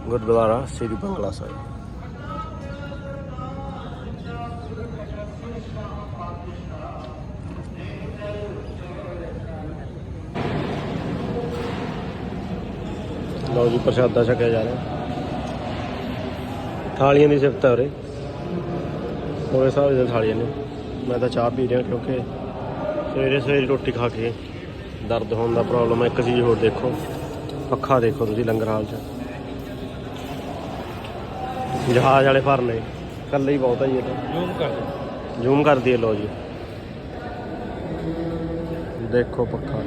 Speaker 1: ਗੁਰਦੁਆਰਾ ਸ੍ਰੀ ਬੰਗਲਾ ਸਾਹਿਬ। ਲਓ ਜੀ ਪ੍ਰਸ਼ਾਦਾ ਛਕਿਆ ਜਾ ਰਿਹਾ। ਥਾਲੀਆਂ ਦੀ ਸਿਫਤ ਹੈ ਉਰੇ। ਹੋਏ ਹਿਸਾਬ ਦੀਆਂ ਥਾਲੀਆਂ ਨੇ। ਮੈਂ ਤਾਂ ਚਾਹ ਪੀ ਰਿਹਾ ਕਿਉਂਕਿ ਸਵੇਰੇ ਸਵੇਰੇ ਰੋਟੀ ਖਾ ਕੇ ਦਰਦ ਹੋਣ ਦਾ ਪ੍ਰੋਬਲਮ ਹੈ ਇੱਕ ਚੀਜ਼ ਹੋਰ ਦੇਖੋ। ਪੱਖਾ ਦੇਖੋ ਤੁਸੀਂ ਲੰਗਰ ਹਾਲ 'ਚ। ਜਹਾਜ਼ ਵਾਲੇ ਭਰਨੇ ਇਕੱਲੇ ਹੀ ਬਹੁਤ ਹੈ ਜੀ ਇਹ ਤਾਂ।
Speaker 3: ਜ਼ੂਮ ਕਰ ਦੇ
Speaker 1: ਜ਼ੂਮ ਕਰ ਦਈਏ ਲਓ ਜੀ। ਦੇਖੋ ਪੱਖਾ।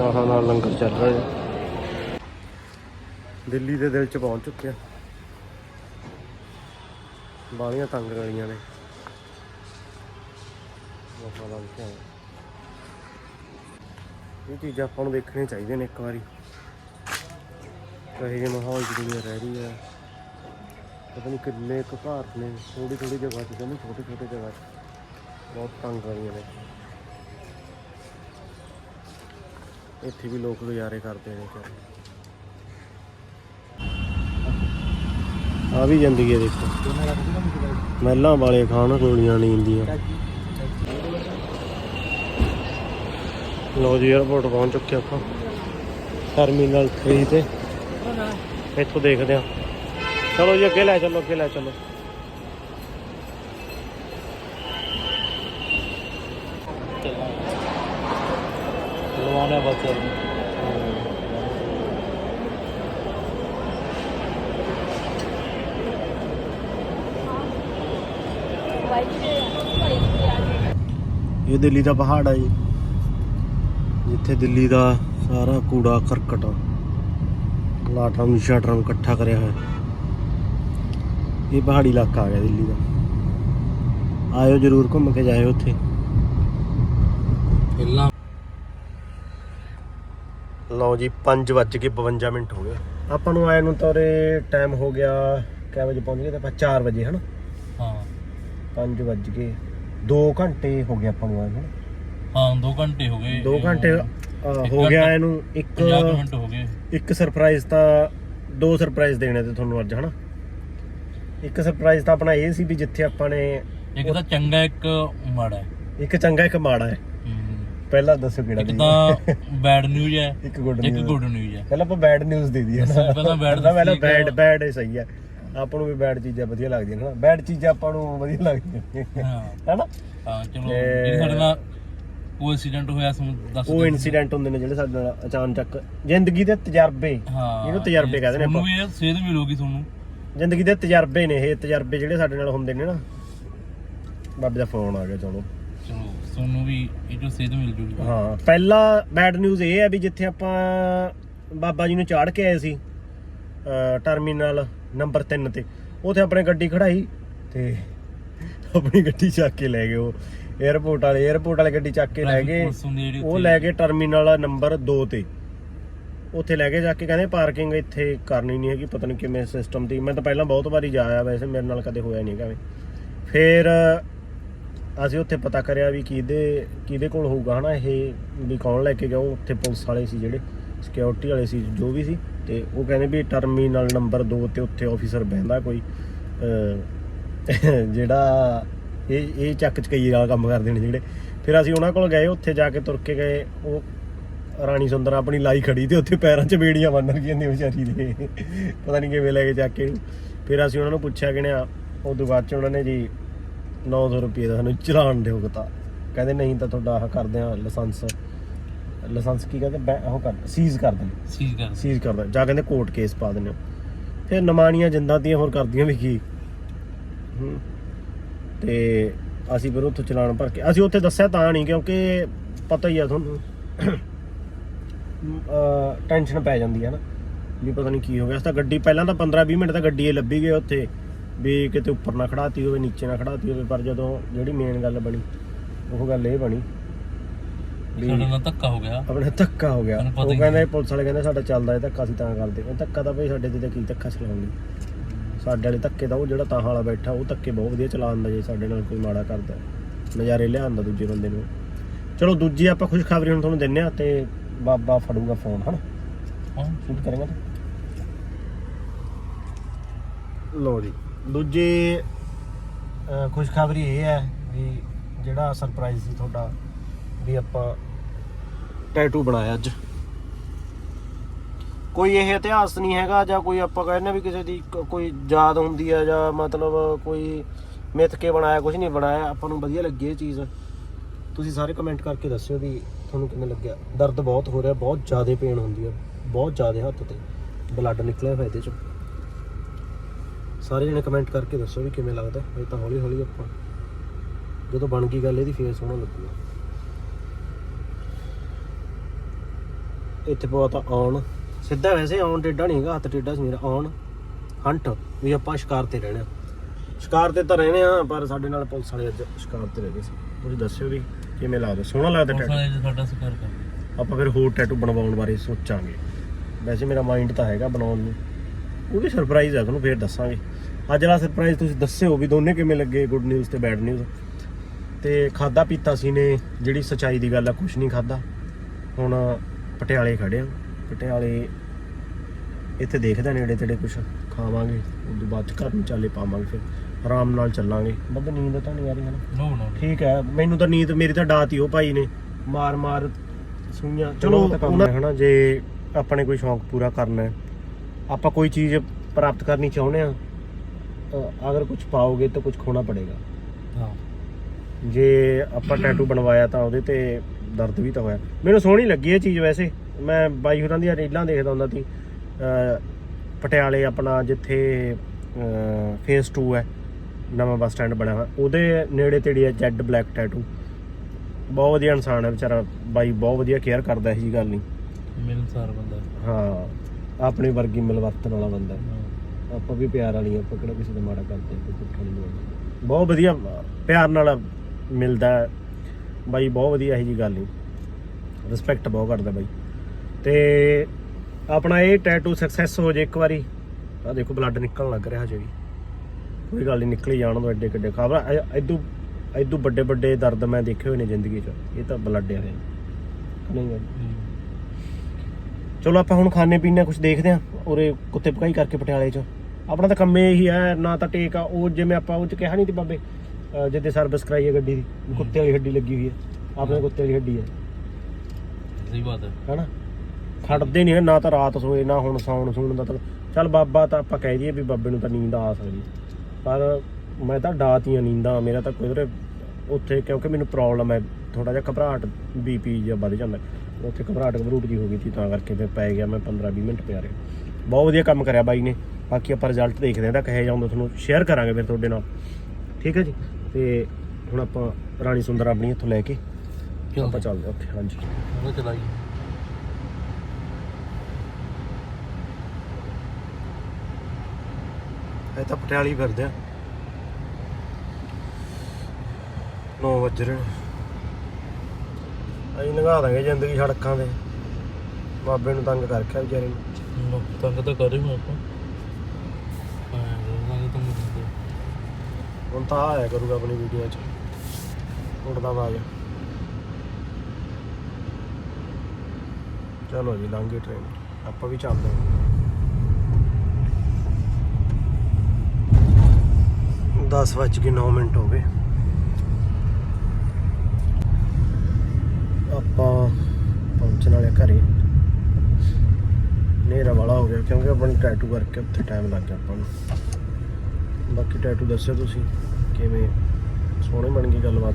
Speaker 1: ਚਾਹਾਂ ਨਾਲ ਲੰਗਰ ਚੱਲ ਰਿਹਾ ਹੈ। ਦਿੱਲੀ ਦੇ ਦਿਲ ਚ ਪਹੁੰਚ ਚੁੱਕੇ ਬਾਲੀਆਂ ਤੰਗ ਗਲੀਆਂ ਨੇ। ਲੋਕਾਂ ਦਾ ਇਹ ਚੀਜ਼ਾਂ ਆਪਾਂ ਨੂੰ ਦੇਖਣੀਆਂ ਚਾਹੀਦੀਆਂ ਨੇ ਇੱਕ ਵਾਰੀ। ਕਹੇ ਜਿਹੇ ਮਾਹੌਲ 'ਚ ਦੁਨੀਆ ਰਹਿ ਰਹੀ ਹੈ। ਪਤਾ ਨਹੀਂ ਕਿੰਨੇ ਕੁ ਘਰ ਨੇ ਥੋੜੀ ਥੋੜੀ ਜਗ੍ਹਾ 'ਚ ਕਹਿੰਦੇ ਛੋਟੇ ਛੋਟੇ ਜਗ੍ਹਾ 'ਚ ਬਹੁਤ ਤੰਗ ਆਈਆਂ ਨੇ। ਇੱਥੇ ਵੀ ਲੋਕ ਗੁਜ਼ਾਰੇ ਕਰਦੇ ਨੇ ਆ ਵੀ ਜ਼ਿੰਦਗੀ ਹੈ ਦੇਖੋ। ਮਹਿਲਾਂ ਵਾਲੇ ਖਾਣ ਗੋਲੀਆਂ ਨਹੀਂ ਹੁੰਦੀਆਂ ਲੋ ਜੀ 에어ਪੋਰਟ ਪਹੁੰਚ ਚੁੱਕੇ ਆਪਾਂ। ਟਰਮੀਨਲ 3 ਤੇ। ਇੱਥੋਂ ਦੇਖਦੇ ਆ ਚਲੋ ਜੀ, ਅੱਗੇ ਲੈ ਚੱਲੋ, ਅੱਗੇ ਲੈ ਚੱਲੋ।
Speaker 4: ਲਵਾਉਣਾ ਬੱਚੇ
Speaker 1: ਇਹ ਦਿੱਲੀ ਦਾ ਪਹਾੜ ਹੈ ਜੀ। ਜਿੱਥੇ ਦਿੱਲੀ ਦਾ ਸਾਰਾ ਕੂੜਾ, ਕਰਕਟ ਲਾਟਰਮ ਸ਼ਟਰਮ ਇਕੱਠਾ ਕਰਿਆ ਹੋਇਆ। ਇਹ ਪਹਾੜੀ ਇਲਾਕਾ ਆ ਗਿਆ ਦਿੱਲੀ ਦਾ। ਆਇਓ ਜਰੂਰ ਘੁੰਮ ਕੇ ਜਾਇਓ ਉੱਥੇ
Speaker 4: ਪਹਿਲਾਂ
Speaker 1: ਲਓ ਜੀ 5:52 ਮਿੰਟ ਹੋ ਗਏ। ਆਪਾਂ ਨੂੰ ਆਏ ਨੂੰ ਤਾਂ ਉਰੇ ਟਾਈਮ ਹੋ ਗਿਆ ਕਿੰਨੇ ਵਜੇ ਪਹੁੰਚ ਗਏ? ਤੇ ਆਪਾਂ 4 ਵਜੇ ਹਨਾ?
Speaker 4: ਹਾਂ।
Speaker 1: 5 ਵੱਜ ਗਏ। 2 ਘੰਟੇ ਹੋ ਗਏ ਆਪਾਂ ਨੂੰ ਆਏ ਨੂੰ।
Speaker 4: ਹਾਂ 2 ਘੰਟੇ ਹੋ ਗਏ।
Speaker 1: 2 ਘੰਟੇ ਹੋ। ਗਿਆ ਇਹਨੂੰ ਇੱਕ
Speaker 4: 50 ਕੁ ਮਿੰਟ ਹੋ ਗਏ।
Speaker 1: ਇੱਕ ਸਰਪ੍ਰਾਈਜ਼ ਤਾਂ ਦੋ ਸਰਪ੍ਰਾਈਜ਼ ਦੇਣੇ ਤੇ ਤੁਹਾਨੂੰ ਅੱਜ ਹਨਾ? ਇੱਕ ਸਰਪ੍ਰਾਈਜ਼ ਤਾਂ ਆਪਣਾ ਇਹ ਸੀ ਵੀ ਜਿੱਥੇ ਆਪਾਂ ਨੇ
Speaker 4: ਇੱਕ ਤਾਂ ਚੰਗਾ ਇੱਕ ਮਾੜਾ।
Speaker 1: ਇੱਕ ਚੰਗਾ ਇੱਕ ਮਾੜਾ ਹੈ। ਪਹਿਲਾਂ ਦੱਸੋ ਕਿਹੜਾ
Speaker 4: ਇੱਕ ਤਾਂ ਬੈਡ ਨਿਊਜ਼ ਹੈ
Speaker 1: ਇੱਕ ਗੁੱਡ
Speaker 4: ਇੱਕ
Speaker 1: ਨਿਊਜ਼
Speaker 4: ਗੁੱਡ ਨਿਊਜ਼ ਹੈ।
Speaker 1: ਪਹਿਲਾਂ ਆਪਾਂ ਬੈਡ ਨਿਊਜ਼ ਦੇ ਦਈਏ
Speaker 4: ਪਹਿਲਾਂ bad
Speaker 1: ਪਹਿਲਾਂ ਬੈਡ ਬੈਡ ਹੀ ਸਹੀ ਹੈ। ਆਪਾਂ ਨੂੰ ਵੀ ਬੈਡ ਚੀਜ਼ਾਂ ਵਧੀਆ ਲੱਗਦੀਆਂ ਨੇ ਹਨਾ ਬੈਡ ਚੀਜ਼ਾਂ ਆਪਾਂ ਨੂੰ ਵਧੀਆ ਲੱਗਦੀਆਂ ਨੇ।
Speaker 4: ਹਾਂ।
Speaker 1: ਹਨਾ?
Speaker 4: ਹਾਂ ਚਲੋ ਜਿਹੜੀ ਸਾਡੇ ਨਾਲ ਕੋਈ ਐਕਸੀਡੈਂਟ ਹੋਇਆ ਸਾਨੂੰ ਦੱਸ
Speaker 1: ਉਹ। ਇਨਸੀਡੈਂਟ ਹੁੰਦੇ ਨੇ ਜਿਹੜੇ ਸਾਡੇ ਨਾਲ ਅਚਾਨਕ ਜ਼ਿੰਦਗੀ ਦੇ ਤਜਰਬੇ।
Speaker 4: ਹਾਂ
Speaker 1: ਇਹਨੂੰ ਤਜਰਬੇ ਕਹਿੰਦੇ ਨੇ ਆਪਾਂ।
Speaker 4: ਵੀ ਇਹ ਸੇਧ ਮਿਲੂਗੀ ਤੁਹਾਨੂੰ।
Speaker 1: ਜ਼ਿੰਦਗੀ ਦੇ ਤਜਰਬੇ ਨੇ ਇਹ ਤਜਰਬੇ ਜਿਹੜੇ ਸਾਡੇ ਨਾਲ ਹੁੰਦੇ ਨੇ ਨਾ। ਬਾਬੇ ਦਾ ਫੋਨ ਆ ਗਿਆ ਚਲੋ।
Speaker 4: ਤੁਹਾਨੂੰ ਵੀ ਇਹ ਜੋ ਸੇਧ ਮਿਲ ਜੂਗੀ।
Speaker 1: ਹਾਂ ਪਹਿਲਾ ਬੈਡ ਨਿਊਜ਼ ਇਹ ਹੈ ਵੀ ਜਿੱਥੇ ਆਪਾਂ ਬਾਬਾ ਜੀ ਨੂੰ ਚਾੜ ਕੇ ਆਏ ਸੀ ਟਰਮੀਨਲ ਨੰਬਰ 3 ਤੇ ਉਥੇ ਆਪਣੇ ਗੱਡੀ ਖੜਾਈ ਤੇ ਆਪਣੀ ਗੱਡੀ ਚੱਕ ਕੇ ਲੈ ਗਏ ਉਹ 에어ਪੋਰਟ ਵਾਲੇ 에어ਪੋਰਟ ਵਾਲੇ ਗੱਡੀ ਚੱਕ ਕੇ ਲੈ ਗਏ ਉਹ ਲੈ ਗਏ ਟਰਮੀਨਲ ਨੰਬਰ 2 ਤੇ। ਉੱਥੇ ਲੈ ਕੇ ਜਾ ਕੇ ਕਹਿੰਦੇ ਪਾਰਕਿੰਗ ਇੱਥੇ ਕਰਨੀ ਨਹੀਂ ਹੈਗੀ ਪਤਾ ਨਹੀਂ ਕਿਵੇਂ ਸਿਸਟਮ ਦੀ ਮੈਂ ਤਾਂ ਪਹਿਲਾਂ ਬਹੁਤ ਵਾਰੀ ਜਾ ਆਇਆ ਵੈਸੇ ਮੇਰੇ ਨਾਲ ਕਦੇ ਹੋਇਆ ਨਹੀਂ ਹੈਗਾ ਫੇਰ ਅਸੀਂ ਉੱਥੇ ਪਤਾ ਕਰਿਆ ਵੀ ਕਿਹਦੇ ਕਿਹਦੇ ਕੋਲ ਹੋਊਗਾ ਹਨਾ ਇਹ ਵੀ ਕੌਣ ਲੈ ਕੇ ਗਿਆ, ਉਹ ਉੱਥੇ ਪੁਲਿਸ ਵਾਲੇ ਸੀ ਜਿਹੜੇ ਸਿਕਿਉਰਿਟੀ ਵਾਲੇ ਸੀ, ਜੋ ਵੀ ਸੀ। ਤੇ ਉਹ ਕਹਿੰਦੇ ਵੀ ਟਰਮੀਨਲ ਨੰਬਰ 2 ਤੇ ਉੱਥੇ ਆਫੀਸਰ ਬਹਿੰਦਾ ਕੋਈ ਜਿਹੜਾ ਇਹ ਇਹ ਚੱਕ ਚਕਈ ਨਾਲ ਕੰਮ ਕਰਦੇ ਨੇ ਜਿਹੜੇ। ਫਿਰ ਅਸੀਂ ਉਹਨਾਂ ਕੋਲ ਗਏ, ਉੱਥੇ ਜਾ ਕੇ ਤੁਰ ਕੇ ਗਏ, ਉਹ ਰਾਣੀ ਸੁੰਦਰ ਆਪਣੀ ਲਾਈ ਖੜੀ ਤੇ ਉੱਥੇ ਪੈਰਾਂ 'ਚ ਬੇੜੀਆਂ ਬੰਨ ਰਹੀਆਂ ਨੇ ਵਿਚਾਰੀ ਦੇ। ਪਤਾ ਨਹੀਂ ਕਿਵੇਂ ਲੈ ਕੇ ਚੱਕ ਕੇ। ਫਿਰ ਅਸੀਂ ਉਹਨਾਂ ਨੂੰ ਪੁੱਛਿਆ ਕਿਣਿਆ ਉਸ ਤੋਂ ਬਾਅਦ ਚ ਉਹਨਾਂ ਨੇ ਜੀ 900 ਰੁਪਏ ਦਾ ਸਾਨੂੰ ਚਲਾਨ ਦਿਓਗਤਾ ਕਹਿੰਦੇ ਨਹੀਂ ਤਾਂ ਤੁਹਾਡਾ ਆਹ ਕਰਦੇ ਆ ਲਾਇਸੈਂਸ। ਲਾਇਸੈਂਸ ਕੀ ਕਹਿੰਦੇ? ਬੈ- ਉਹ ਕਰ ਸੀਜ਼ ਕਰ ਦਿੰਦੇ।
Speaker 4: ਸੀਜ਼ ਕਰ
Speaker 1: ਸੀਜ਼ ਕਰਦਾ ਜਾਂ ਕਹਿੰਦੇ ਕੋਰਟ ਕੇਸ ਪਾ ਦਿੰਦੇ ਹੋ। ਫਿਰ ਨਮਾਨੀਆਂ ਜਿੰਦਾਂ ਦੀਆਂ ਹੋਰ ਕਰਦੀਆਂ ਵੀ ਕੀ? ਹੂੰ। ਤੇ ਅਸੀਂ ਫਿਰ ਉੱਥੇ ਚਲਾਨ ਭਰ ਕੇ ਅਸੀਂ ਉੱਥੇ ਦੱਸਿਆ ਤਾਂ ਨਹੀਂ ਕਿਉਂਕਿ ਪਤਾ ਹੀ ਆ ਤੁਹਾਨੂੰ। ਟੈਨਸ਼ਨ ਪੈ ਜਾਂਦੀ ਹੈ ਨਾ। ਵੀ ਪਤਾ ਨਹੀਂ ਕੀ ਹੋ ਗਿਆ। ਅਸੀਂ ਤਾਂ ਗੱਡੀ ਪਹਿਲਾਂ ਤਾਂ 15 20 ਮਿੰਟ ਤਾਂ ਗੱਡੀ ਇਹ ਲੱਭੀ ਗਏ ਉੱਥੇ। ਵੀ ਕਿਤੇ ਉੱਪਰ ਨਾ ਖੜਾਤੀ ਹੋਵੇ ਨੀਚੇ ਨਾ ਖੜਾਤੀ ਹੋਵੇ ਪਰ ਜਦੋਂ ਜਿਹੜੀ ਮੇਨ ਗੱਲ ਬਣੀ ਉਹ ਗੱਲ ਇਹ ਬਣੀ
Speaker 4: ਸਾਡੇ ਨਾਲ ਧੱਕਾ ਹੋ ਗਿਆ।
Speaker 1: ਆਪਣਾ ਧੱਕਾ ਹੋ ਗਿਆ।
Speaker 4: ਤੁਹਾਨੂੰ ਪਤਾ
Speaker 1: ਉਹ
Speaker 4: ਹੀ
Speaker 1: ਕਹਿੰਦੇ ਪੁਲਿਸ ਵਾਲੇ ਕਹਿੰਦੇ ਸਾਡਾ ਚੱਲਦਾ ਇਹ ਧੱਕਾ ਅਸੀਂ ਤਾਂ ਕਰਦੇ। ਉਹ ਧੱਕਾ ਤਾਂ ਭਈ ਸਾਡੇ ਤੇ ਤਾਂ ਕੀ ਧੱਕਾ ਚਲਾਉਂਦੇ। ਸਾਡੇ ਵਾਲੇ ਧੱਕੇ ਦਾ ਉਹ ਜਿਹੜਾ ਤਾਂ ਵਾਲਾ ਬੈਠਾ ਉਹ ਧੱਕੇ ਬਹੁਤ ਵਧੀਆ ਚਲਾਉਂਦਾ ਜੇ ਸਾਡੇ ਨਾਲ ਕੋਈ ਮਾੜਾ ਕਰਦਾ। ਨਜ਼ਾਰੇ ਲਿਆਉਂਦਾ ਦੂਜੇ ਬੰਦੇ ਨੂੰ। ਚਲੋ ਦੂਜੀ ਆਪਾਂ ਖੁਸ਼ਖਬਰੀ ਹੁਣ ਤੁਹਾਨੂੰ ਦਿੰਨੇ ਆ ਤੇ ਬਾਬਾ ਫੜੂਗਾ ਫੋਨ ਹਨਾ?
Speaker 4: ਹਾਂ।
Speaker 1: ਸ਼ੂਟ ਕਰਾਂਗਾ ਲੋ ਜੀ। ਦੂਜੀ ਅਹ, ਖੁਸ਼ਖਬਰੀ ਇਹ ਹੈ ਵੀ ਜਿਹੜਾ ਸਰਪ੍ਰਾਈਜ਼ ਸੀ ਤੁਹਾਡਾ ਵੀ ਆਪਾਂ ਟੈਟੂ ਬਣਾਇਆ ਅੱਜ। ਕੋਈ ਇਹ ਇਤਿਹਾਸ ਨਹੀਂ ਹੈਗਾ ਜਾਂ ਕੋਈ ਆਪਾਂ ਕਹਿੰਦੇ ਵੀ ਕਿਸੇ ਦੀ ਕੋਈ ਯਾਦ ਹੁੰਦੀ ਹੈ ਜਾਂ ਮਤਲਬ ਕੋਈ ਮਿੱਥ ਕੇ ਬਣਾਇਆ ਕੁਝ ਨਹੀਂ ਬਣਾਇਆ ਆਪਾਂ ਨੂੰ ਵਧੀਆ ਲੱਗੀ ਇਹ ਚੀਜ਼। ਤੁਸੀਂ ਸਾਰੇ ਕਮੈਂਟ ਕਰਕੇ ਦੱਸਿਓ ਵੀ ਤੁਹਾਨੂੰ ਕਿਵੇਂ ਲੱਗਿਆ। ਦਰਦ ਬਹੁਤ ਹੋ ਰਿਹਾ ਬਹੁਤ ਜ਼ਿਆਦਾ ਪੇਨ ਹੁੰਦੀ ਹੈ ਬਹੁਤ ਜ਼ਿਆਦਾ ਹੱਥ ਤੇ। ਬਲੱਡ ਨਿਕਲਿਆ ਹੋਇਆ ਇਹਦੇ ਚੋਂ। ਸਾਰੇ ਜਣੇ ਕਮੈਂਟ ਕਰਕੇ ਦੱਸੋ ਵੀ ਕਿਵੇਂ ਲੱਗਦਾ। ਇਹ ਤਾਂ ਹੌਲੀ ਹੌਲੀ ਆਪਾਂ ਜਦੋਂ ਬਣ ਗਈ ਗੱਲ ਇਹਦੀ ਫੇਰ ਸੋਹਣਾ ਲੱਗੂਗਾ। ਇੱਥੇ ਪਵਾ ਆਉਣ ਸਿੱਧਾ ਵੈਸੇ ਆਉਣ ਟੇਡਾ ਨਹੀਂ ਹੈਗਾ ਹੱਥ ਟੇਡਾ ਸੀ ਮੇਰਾ ਆਉਣ ਹੰਟ ਵੀ ਆਪਾਂ ਸ਼ਿਕਾਰ ਤੇ ਰਹਿਣਾ। ਸ਼ਿਕਾਰ ਤੇ ਤਾਂ ਰਹਿਣੇ ਆ ਪਰ ਸਾਡੇ ਨਾਲ ਪੁਲਿਸ ਵਾਲੇ ਅੱਜ ਸ਼ਿਕਾਰ ਤੇ ਰਹਿ ਗਏ ਸੀ। ਤੁਸੀਂ ਦੱਸਿਓ ਵੀ ਕਿਵੇਂ ਲੱਗਦਾ ਸੋਹਣਾ ਲੱਗਦਾ ਟੈਟੂ
Speaker 4: ਸਾਡਾ ਸਕਾਰ ਕਰ
Speaker 1: ਆਪਾਂ ਫਿਰ ਹੋਰ ਟੈਟੂ ਬਣਵਾਉਣ ਬਾਰੇ ਸੋਚਾਂਗੇ। ਵੈਸੇ ਮੇਰਾ ਮਾਈਂਡ ਤਾਂ ਹੈਗਾ ਬਣਾਉਣ ਨੂੰ। ਉਹ ਵੀ ਸਰਪ੍ਰਾਈਜ਼ ਹੈ ਤੁਹਾਨੂੰ ਫੇਰ ਦੱਸਾਂਗੇ। ਅੱਜ ਵਾਲਾ ਸਰਪ੍ਰਾਈਜ਼ ਤੁਸੀਂ ਦੱਸਿਓ ਵੀ ਦੋਨੇ ਕਿਵੇਂ ਲੱਗੇ? ਗੁੱਡ ਨਿਊਜ਼ ਤੇ ਬੈਡ ਨਿਊਜ਼ ਤੇ ਖਾਦਾ ਪੀਤਾ ਸੀ ਨੇ ਜਿਹੜੀ ਸਚਾਈ ਦੀ ਗੱਲ ਆ ਕੁਝ ਨਹੀਂ ਖਾਦਾ ਹੁਣ ਪਟਿਆਲੇ ਖੜੇ ਆ। ਪਟਿਆਲੇ ਇੱਥੇ ਦੇਖਦੇ ਨੇੜੇ ਤੇੜੇ ਕੁਝ ਖਾਵਾਂਗੇ। ਉਸ ਤੋਂ ਬਾਅਦ ਘਰ ਨੂੰ ਚਾਲੇ ਪਾਵਾਂਗੇ ਫਿਰ। ਆਰਾਮ ਨਾਲ ਚੱਲਾਂਗੇ। ਬੱਬੇ ਨੀਂਦ ਤਾਂ ਨਹੀਂ ਆ ਰਹੀ ਹੈ ਨਾ
Speaker 4: ਨੋ।
Speaker 1: ਠੀਕ ਹੈ ਮੈਨੂੰ ਤਾਂ ਨੀਂਦ ਮੇਰੀ ਤਾਂ ਡਾਤ ਹੀ ਉਹ ਭਾਈ ਨੇ। ਮਾਰ ਮਾਰ ਸੂਈਆਂ। ਚਲੋ ਉਹਨਾਂ ਹਨਾ। ਜੇ ਆਪਣੇ ਕੋਈ ਸ਼ੌਂਕ ਪੂਰਾ ਕਰਨਾ ਹੈ। ਆਪਾਂ ਕੋਈ ਚੀਜ਼ ਪ੍ਰਾਪਤ ਕਰਨੀ ਚਾਹੁੰਦੇ ਆ ਅਗਰ ਕੁਝ ਪਾਓਗੇ ਤਾਂ ਕੁਝ ਖੋਣਾ ਪੜੇਗਾ।
Speaker 4: ਹਾਂ।
Speaker 1: ਜੇ ਆਪਾਂ ਟੈਟੂ ਬਣਵਾਇਆ ਤਾਂ ਉਹਦੇ ਤੇ ਦਰਦ ਵੀ ਤਾਂ ਹੋਇਆ। ਮੈਨੂੰ ਸੋਹਣੀ ਲੱਗੀ ਇਹ ਚੀਜ਼ ਵੈਸੇ। ਮੈਂ ਬਾਈ ਹੋਰਾਂ ਦੀਆਂ ਰੀਲਾਂ ਦੇਖਦਾ ਹੁੰਦਾ ਸੀ। ਅਹ ਪਟਿਆਲੇ ਆਪਣਾ ਜਿੱਥੇ ਫੇਸ 2 ਹੈ। ਨਵਾਂ ਬੱਸ ਸਟੈਂਡ ਬਣਿਆ ਹੋਇਆ। ਉਹਦੇ ਨੇੜੇ ਤੇੜੀ ਹੈ ਜੈਡ ਬਲੈਕ ਟੈਟੂ ਬਹੁਤ ਵਧੀਆ ਇਨਸਾਨ ਹੈ ਵਿਚਾਰਾ। ਬਾਈ ਬਹੁਤ ਵਧੀਆ ਕੇਅਰ ਕਰਦਾ ਇਹ ਜੀ ਗੱਲ ਨਹੀਂ।
Speaker 4: ਮਿਲਨਸਾਰ ਬੰਦਾ।
Speaker 1: ਹਾਂ। ਆਪਣੀ ਵਰਗੀ ਮਿਲਵਰਤਨ ਵਾਲਾ ਬੰਦਾ ਹੈ। ਆਪਾਂ ਵੀ ਪਿਆਰ ਵਾਲੀ ਆਪਾਂ ਕਿਹੜਾ ਕਿਸੇ ਦਾ ਮਾੜਾ ਕਰਦੇ ਕੋਈ ਪੁੱਠਾ ਨਹੀਂ ਬੋਲਦੇ। ਬਹੁਤ ਵਧੀਆ ਪਿਆਰ ਨਾਲ ਮਿਲਦਾ ਹੈ। ਬਾਈ ਬਹੁਤ ਵਧੀਆ ਇਹੀ ਜੀ ਗੱਲ ਨਹੀਂ ਰਿਸਪੈਕਟ ਬਹੁਤ ਕਰਦਾ ਬਾਈ। ਤੇ ਆਪਣਾ ਇਹ ਟੈਟੂ ਸਕਸੈਸ ਹੋ ਜੇ ਇੱਕ ਵਾਰੀ ਆ ਦੇਖੋ ਬਲੱਡ ਨਿਕਲਣ ਲੱਗ ਰਿਹਾ ਹਜੇ ਵੀ। ਕੋਈ ਗੱਲ ਨਹੀਂ ਨਿਕਲੀ ਜਾਣ ਦੋ ਐਡੇ ਕਿੱਡੇ ਖਬਰ। ਐਦੂ ਐਦੂ ਵੱਡੇ ਵੱਡੇ ਦਰਦ ਮੈਂ ਦੇਖੇ ਹੋਏ ਨੇ ਜ਼ਿੰਦਗੀ 'ਚ। ਇਹ ਤਾਂ ਬਲੱਡ ਆ ਨਹੀਂ ਗੱਲ ਚਲੋ ਆਪਾਂ ਹੁਣ ਖਾਣੇ ਪੀਣੇ ਕੁਝ ਦੇਖਦੇ ਆਂ ਉਰੇ ਕੁੱਤੇ ਪਕਾਈ ਕਰਕੇ ਪਟਿਆਲੇ 'ਚ। ਆਪਣਾ ਤਾਂ ਕੰਮ ਇਹੀ ਹੈ ਨਾ ਤਾਂ ਟੇਕ ਆ ਉਹ ਜਿਵੇਂ ਆਪਾਂ ਉਹ 'ਚ ਕਿਹਾ ਨਹੀਂ ਤੇ ਬਾਬੇ ਅਹ ਜਿੱਦੇ ਸਰਵਿਸ ਕਰਾਈ ਹੈ ਗੱਡੀ ਦੀ ਕੁੱਤੇ ਵਾਲੀ ਹੱਡੀ ਲੱਗੀ ਹੋਈ ਹੈ ਆਪਣੇ ਕੁੱਤੇ ਵਾਲੀ ਹੱਡੀ ਹੈ।
Speaker 4: ਸਹੀ ਬਾਤ ਹੈ।
Speaker 1: ਹਨਾ? ਖੜਦੇ ਨਹੀਂ ਨਾ ਤਾਂ ਰਾਤ ਸੋਏ ਨਾ ਹੁਣ ਸੌਣ ਸੂਣ ਦਾ ਤਾਂ ਚੱਲ ਬਾਬਾ ਤਾਂ ਆਪਾਂ ਕਹਿ ਦਈਏ ਵੀ ਬਾਬੇ ਨੂੰ ਤਾਂ ਨੀਂਦ ਆ ਸਕਦੀ ਪਰ ਮੈਂ ਤਾਂ ਡਾਤੀਆਂ ਨੀਂਦਾਂ ਮੇਰਾ ਤਾਂ ਕੋਈ ਉਹਦੇ ਉੱਥੇ ਕਿਉਂਕਿ ਮੈਨੂੰ ਪ੍ਰੋਬਲਮ ਹੈ ਥੋੜਾ ਜਿਹਾ ਘਬਰਾਹਟ ਬੀਪੀ ਜਾਂ ਵੱਧ ਜਾਂਦਾ। ਉੱਥੇ ਘਬਰਾਹਟ ਘਬਰੂਟ ਜੀ ਹੋ ਗਈ ਸੀ ਤਾਂ ਕਰਕੇ ਫਿਰ ਪੈ ਗਿਆ ਮੈਂ 15 20 ਮਿੰਟ ਪਿਆ ਰਿਹਾ। ਬਹੁਤ ਵਧੀਆ ਕੰਮ ਕਰਿਆ ਬਾਈ ਨੇ। ਬਾਕੀ ਆਪਾਂ ਰਿਜ਼ਲਟ ਦੇਖਦੇ ਹਾਂ ਤਾਂ ਕਹੇ ਜਾਂਦਾ ਤੁਹਾਨੂੰ ਸ਼ੇਅਰ ਕਰਾਂਗੇ ਫਿਰ ਤੁਹਾਡੇ ਨਾਲ। ਠੀਕ ਹੈ ਜੀ? ਤੇ ਹੁਣ ਆਪਾਂ ਰਾਣੀ ਸੁੰਦਰ ਆਪਣੀ ਇੱਥੋਂ ਲੈ ਕੇ ਆਪਾਂ ਚੱਲਦੇ ਹਾਂ ਉੱਥੇ ਹਾਂਜੀ।
Speaker 4: ਉਹ ਚਲਾਈ
Speaker 1: ਇਹ ਤਾਂ ਪਟਿਆਲੀ ਫਿਰਦੇ ਆ। 9 ਵਜ ਰਹੇ ਅਸੀਂ ਲੰਘਾ ਦਾਂਗੇ ਜ਼ਿੰਦਗੀ ਸੜਕਾਂ ਤੇ। ਬਾਬੇ ਨੂੰ ਤੰਗ ਕਰ ਰੱਖਿਆ ਵਿਚਾਰੇ ਨੂੰ।
Speaker 4: ਨੋ ਤੰਗ ਤਾਂ ਕਰੇ ਮੈਂ ਆਪਾਂ ਹਾਂ ਰੋਜ਼ਾਂ ਤਾਂ ਮੁੱਦੇ
Speaker 1: ਹੁਣ ਤਾਂ ਆਇਆ ਕਰੂਗਾ ਆਪਣੀ ਵੀਡੀਓ 'ਚ। ਉੱਡਦਾ ਆਵਾਜ਼ ਚਲੋ ਜੀ, ਲੰਘੀ ਟ੍ਰੇਨ ਆਪਾਂ ਵੀ ਚੱਲਦੇ ਹਾਂ। 10 ਵੱਜ ਕੇ 9 ਮਿੰਟ ਹੋ ਗਏ। ਆਪਾਂ ਪਹੁੰਚਣ ਵਾਲੇ ਘਰੇ। ਨੇਰਾ ਵਾਲਾ ਹੋ ਗਿਆ, ਕਿਉਂਕਿ ਆਪਾਂ ਨੂੰ ਟੈਟੂ ਕਰਕੇ ਉੱਥੇ ਟਾਈਮ ਲੱਗ ਗਿਆ ਆਪਾਂ ਨੂੰ। ਬਾਕੀ ਟੈਟੂ ਦੱਸਿਓ ਤੁਸੀਂ, ਕਿਵੇਂ ਸੋਹਣੇ ਬਣ ਗਈ ਗੱਲਬਾਤ।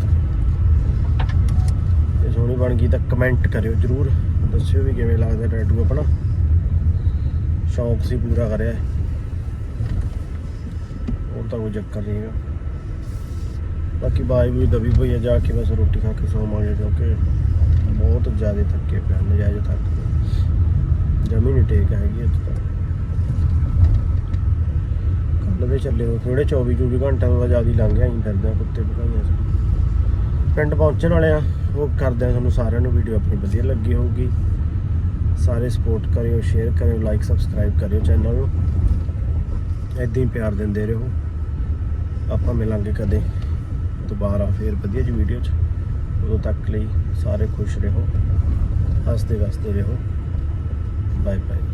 Speaker 1: ਜੇ ਸੋਹਣੀ ਬਣ ਗਈ ਤਾਂ ਕਮੈਂਟ ਕਰਿਓ ਜਰੂਰ, ਦੱਸਿਓ ਵੀ ਕਿਵੇਂ ਲੱਗਦਾ ਟੈਟੂ ਆਪਣਾ। ਸ਼ੌਂਕ ਸੀ ਪੂਰਾ ਕਰਿਆ। ਹੈ। ਹੋਰ ਤਾਂ ਕੋਈ ਚੱਕਰ ਨਹੀਂ ਹੈਗਾ। ਬਾਕੀ ਬਾਈ ਵੀ ਦਬੀ ਪਈ ਆ, ਜਾ ਕੇ ਬਸ ਰੋਟੀ ਖਾ ਕੇ ਸੌਵਾਂਗੇ ਕਿਉਂਕਿ ਬਹੁਤ ਜ਼ਿਆਦਾ ਥੱਕੇ ਪਿਆ ਨਜਾਇਜ਼ ਥੱਕ ਜਮੀ ਨਹੀਂ ਟੇਕ ਹੈਗੀ ਅੱਜ ਤੱਕ ਕੱਲ ਚੱਲੇ ਹੋ ਥੋੜੇ 24 24 ਘੰਟੇ ਤੋਂ ਜ਼ਿਆਦਾ ਹੀ ਲੰਘ ਗਿਆ, ਅਸੀਂ ਫਿਰਦੇ ਆ ਕੁੱਤੇ ਭਗਾਈਆਂ ਸੀ ਪਿੰਡ ਪਹੁੰਚਣ ਵਾਲੇ ਆ ਉਹ ਕਰਦੇ ਆ ਤੁਹਾਨੂੰ ਸਾਰਿਆਂ ਨੂੰ ਵੀਡੀਓ ਆਪਣੀ ਵਧੀਆ ਲੱਗੀ ਹੋਊਗੀ। ਸਾਰੇ ਸਪੋਰਟ ਕਰਿਓ ਸ਼ੇਅਰ ਕਰਿਓ ਲਾਈਕ ਸਬਸਕ੍ਰਾਈਬ ਕਰਿਓ ਚੈਨਲ ਨੂੰ। ਏਦਾਂ ਹੀ ਪਿਆਰ ਦਿੰਦੇ ਰਹੋ। ਆਪਾਂ ਮਿਲਾਂਗੇ ਕਦੇ। ਦੁਬਾਰਾ ਫੇਰ ਵਧੀਆ ਜੀ ਵੀਡੀਓ 'ਚ। ਉਦੋਂ ਤੱਕ ਲਈ ਸਾਰੇ ਖੁਸ਼ ਰਹੋ। ਹੱਸਦੇ ਵਸਦੇ ਰਹੋ। Bye bye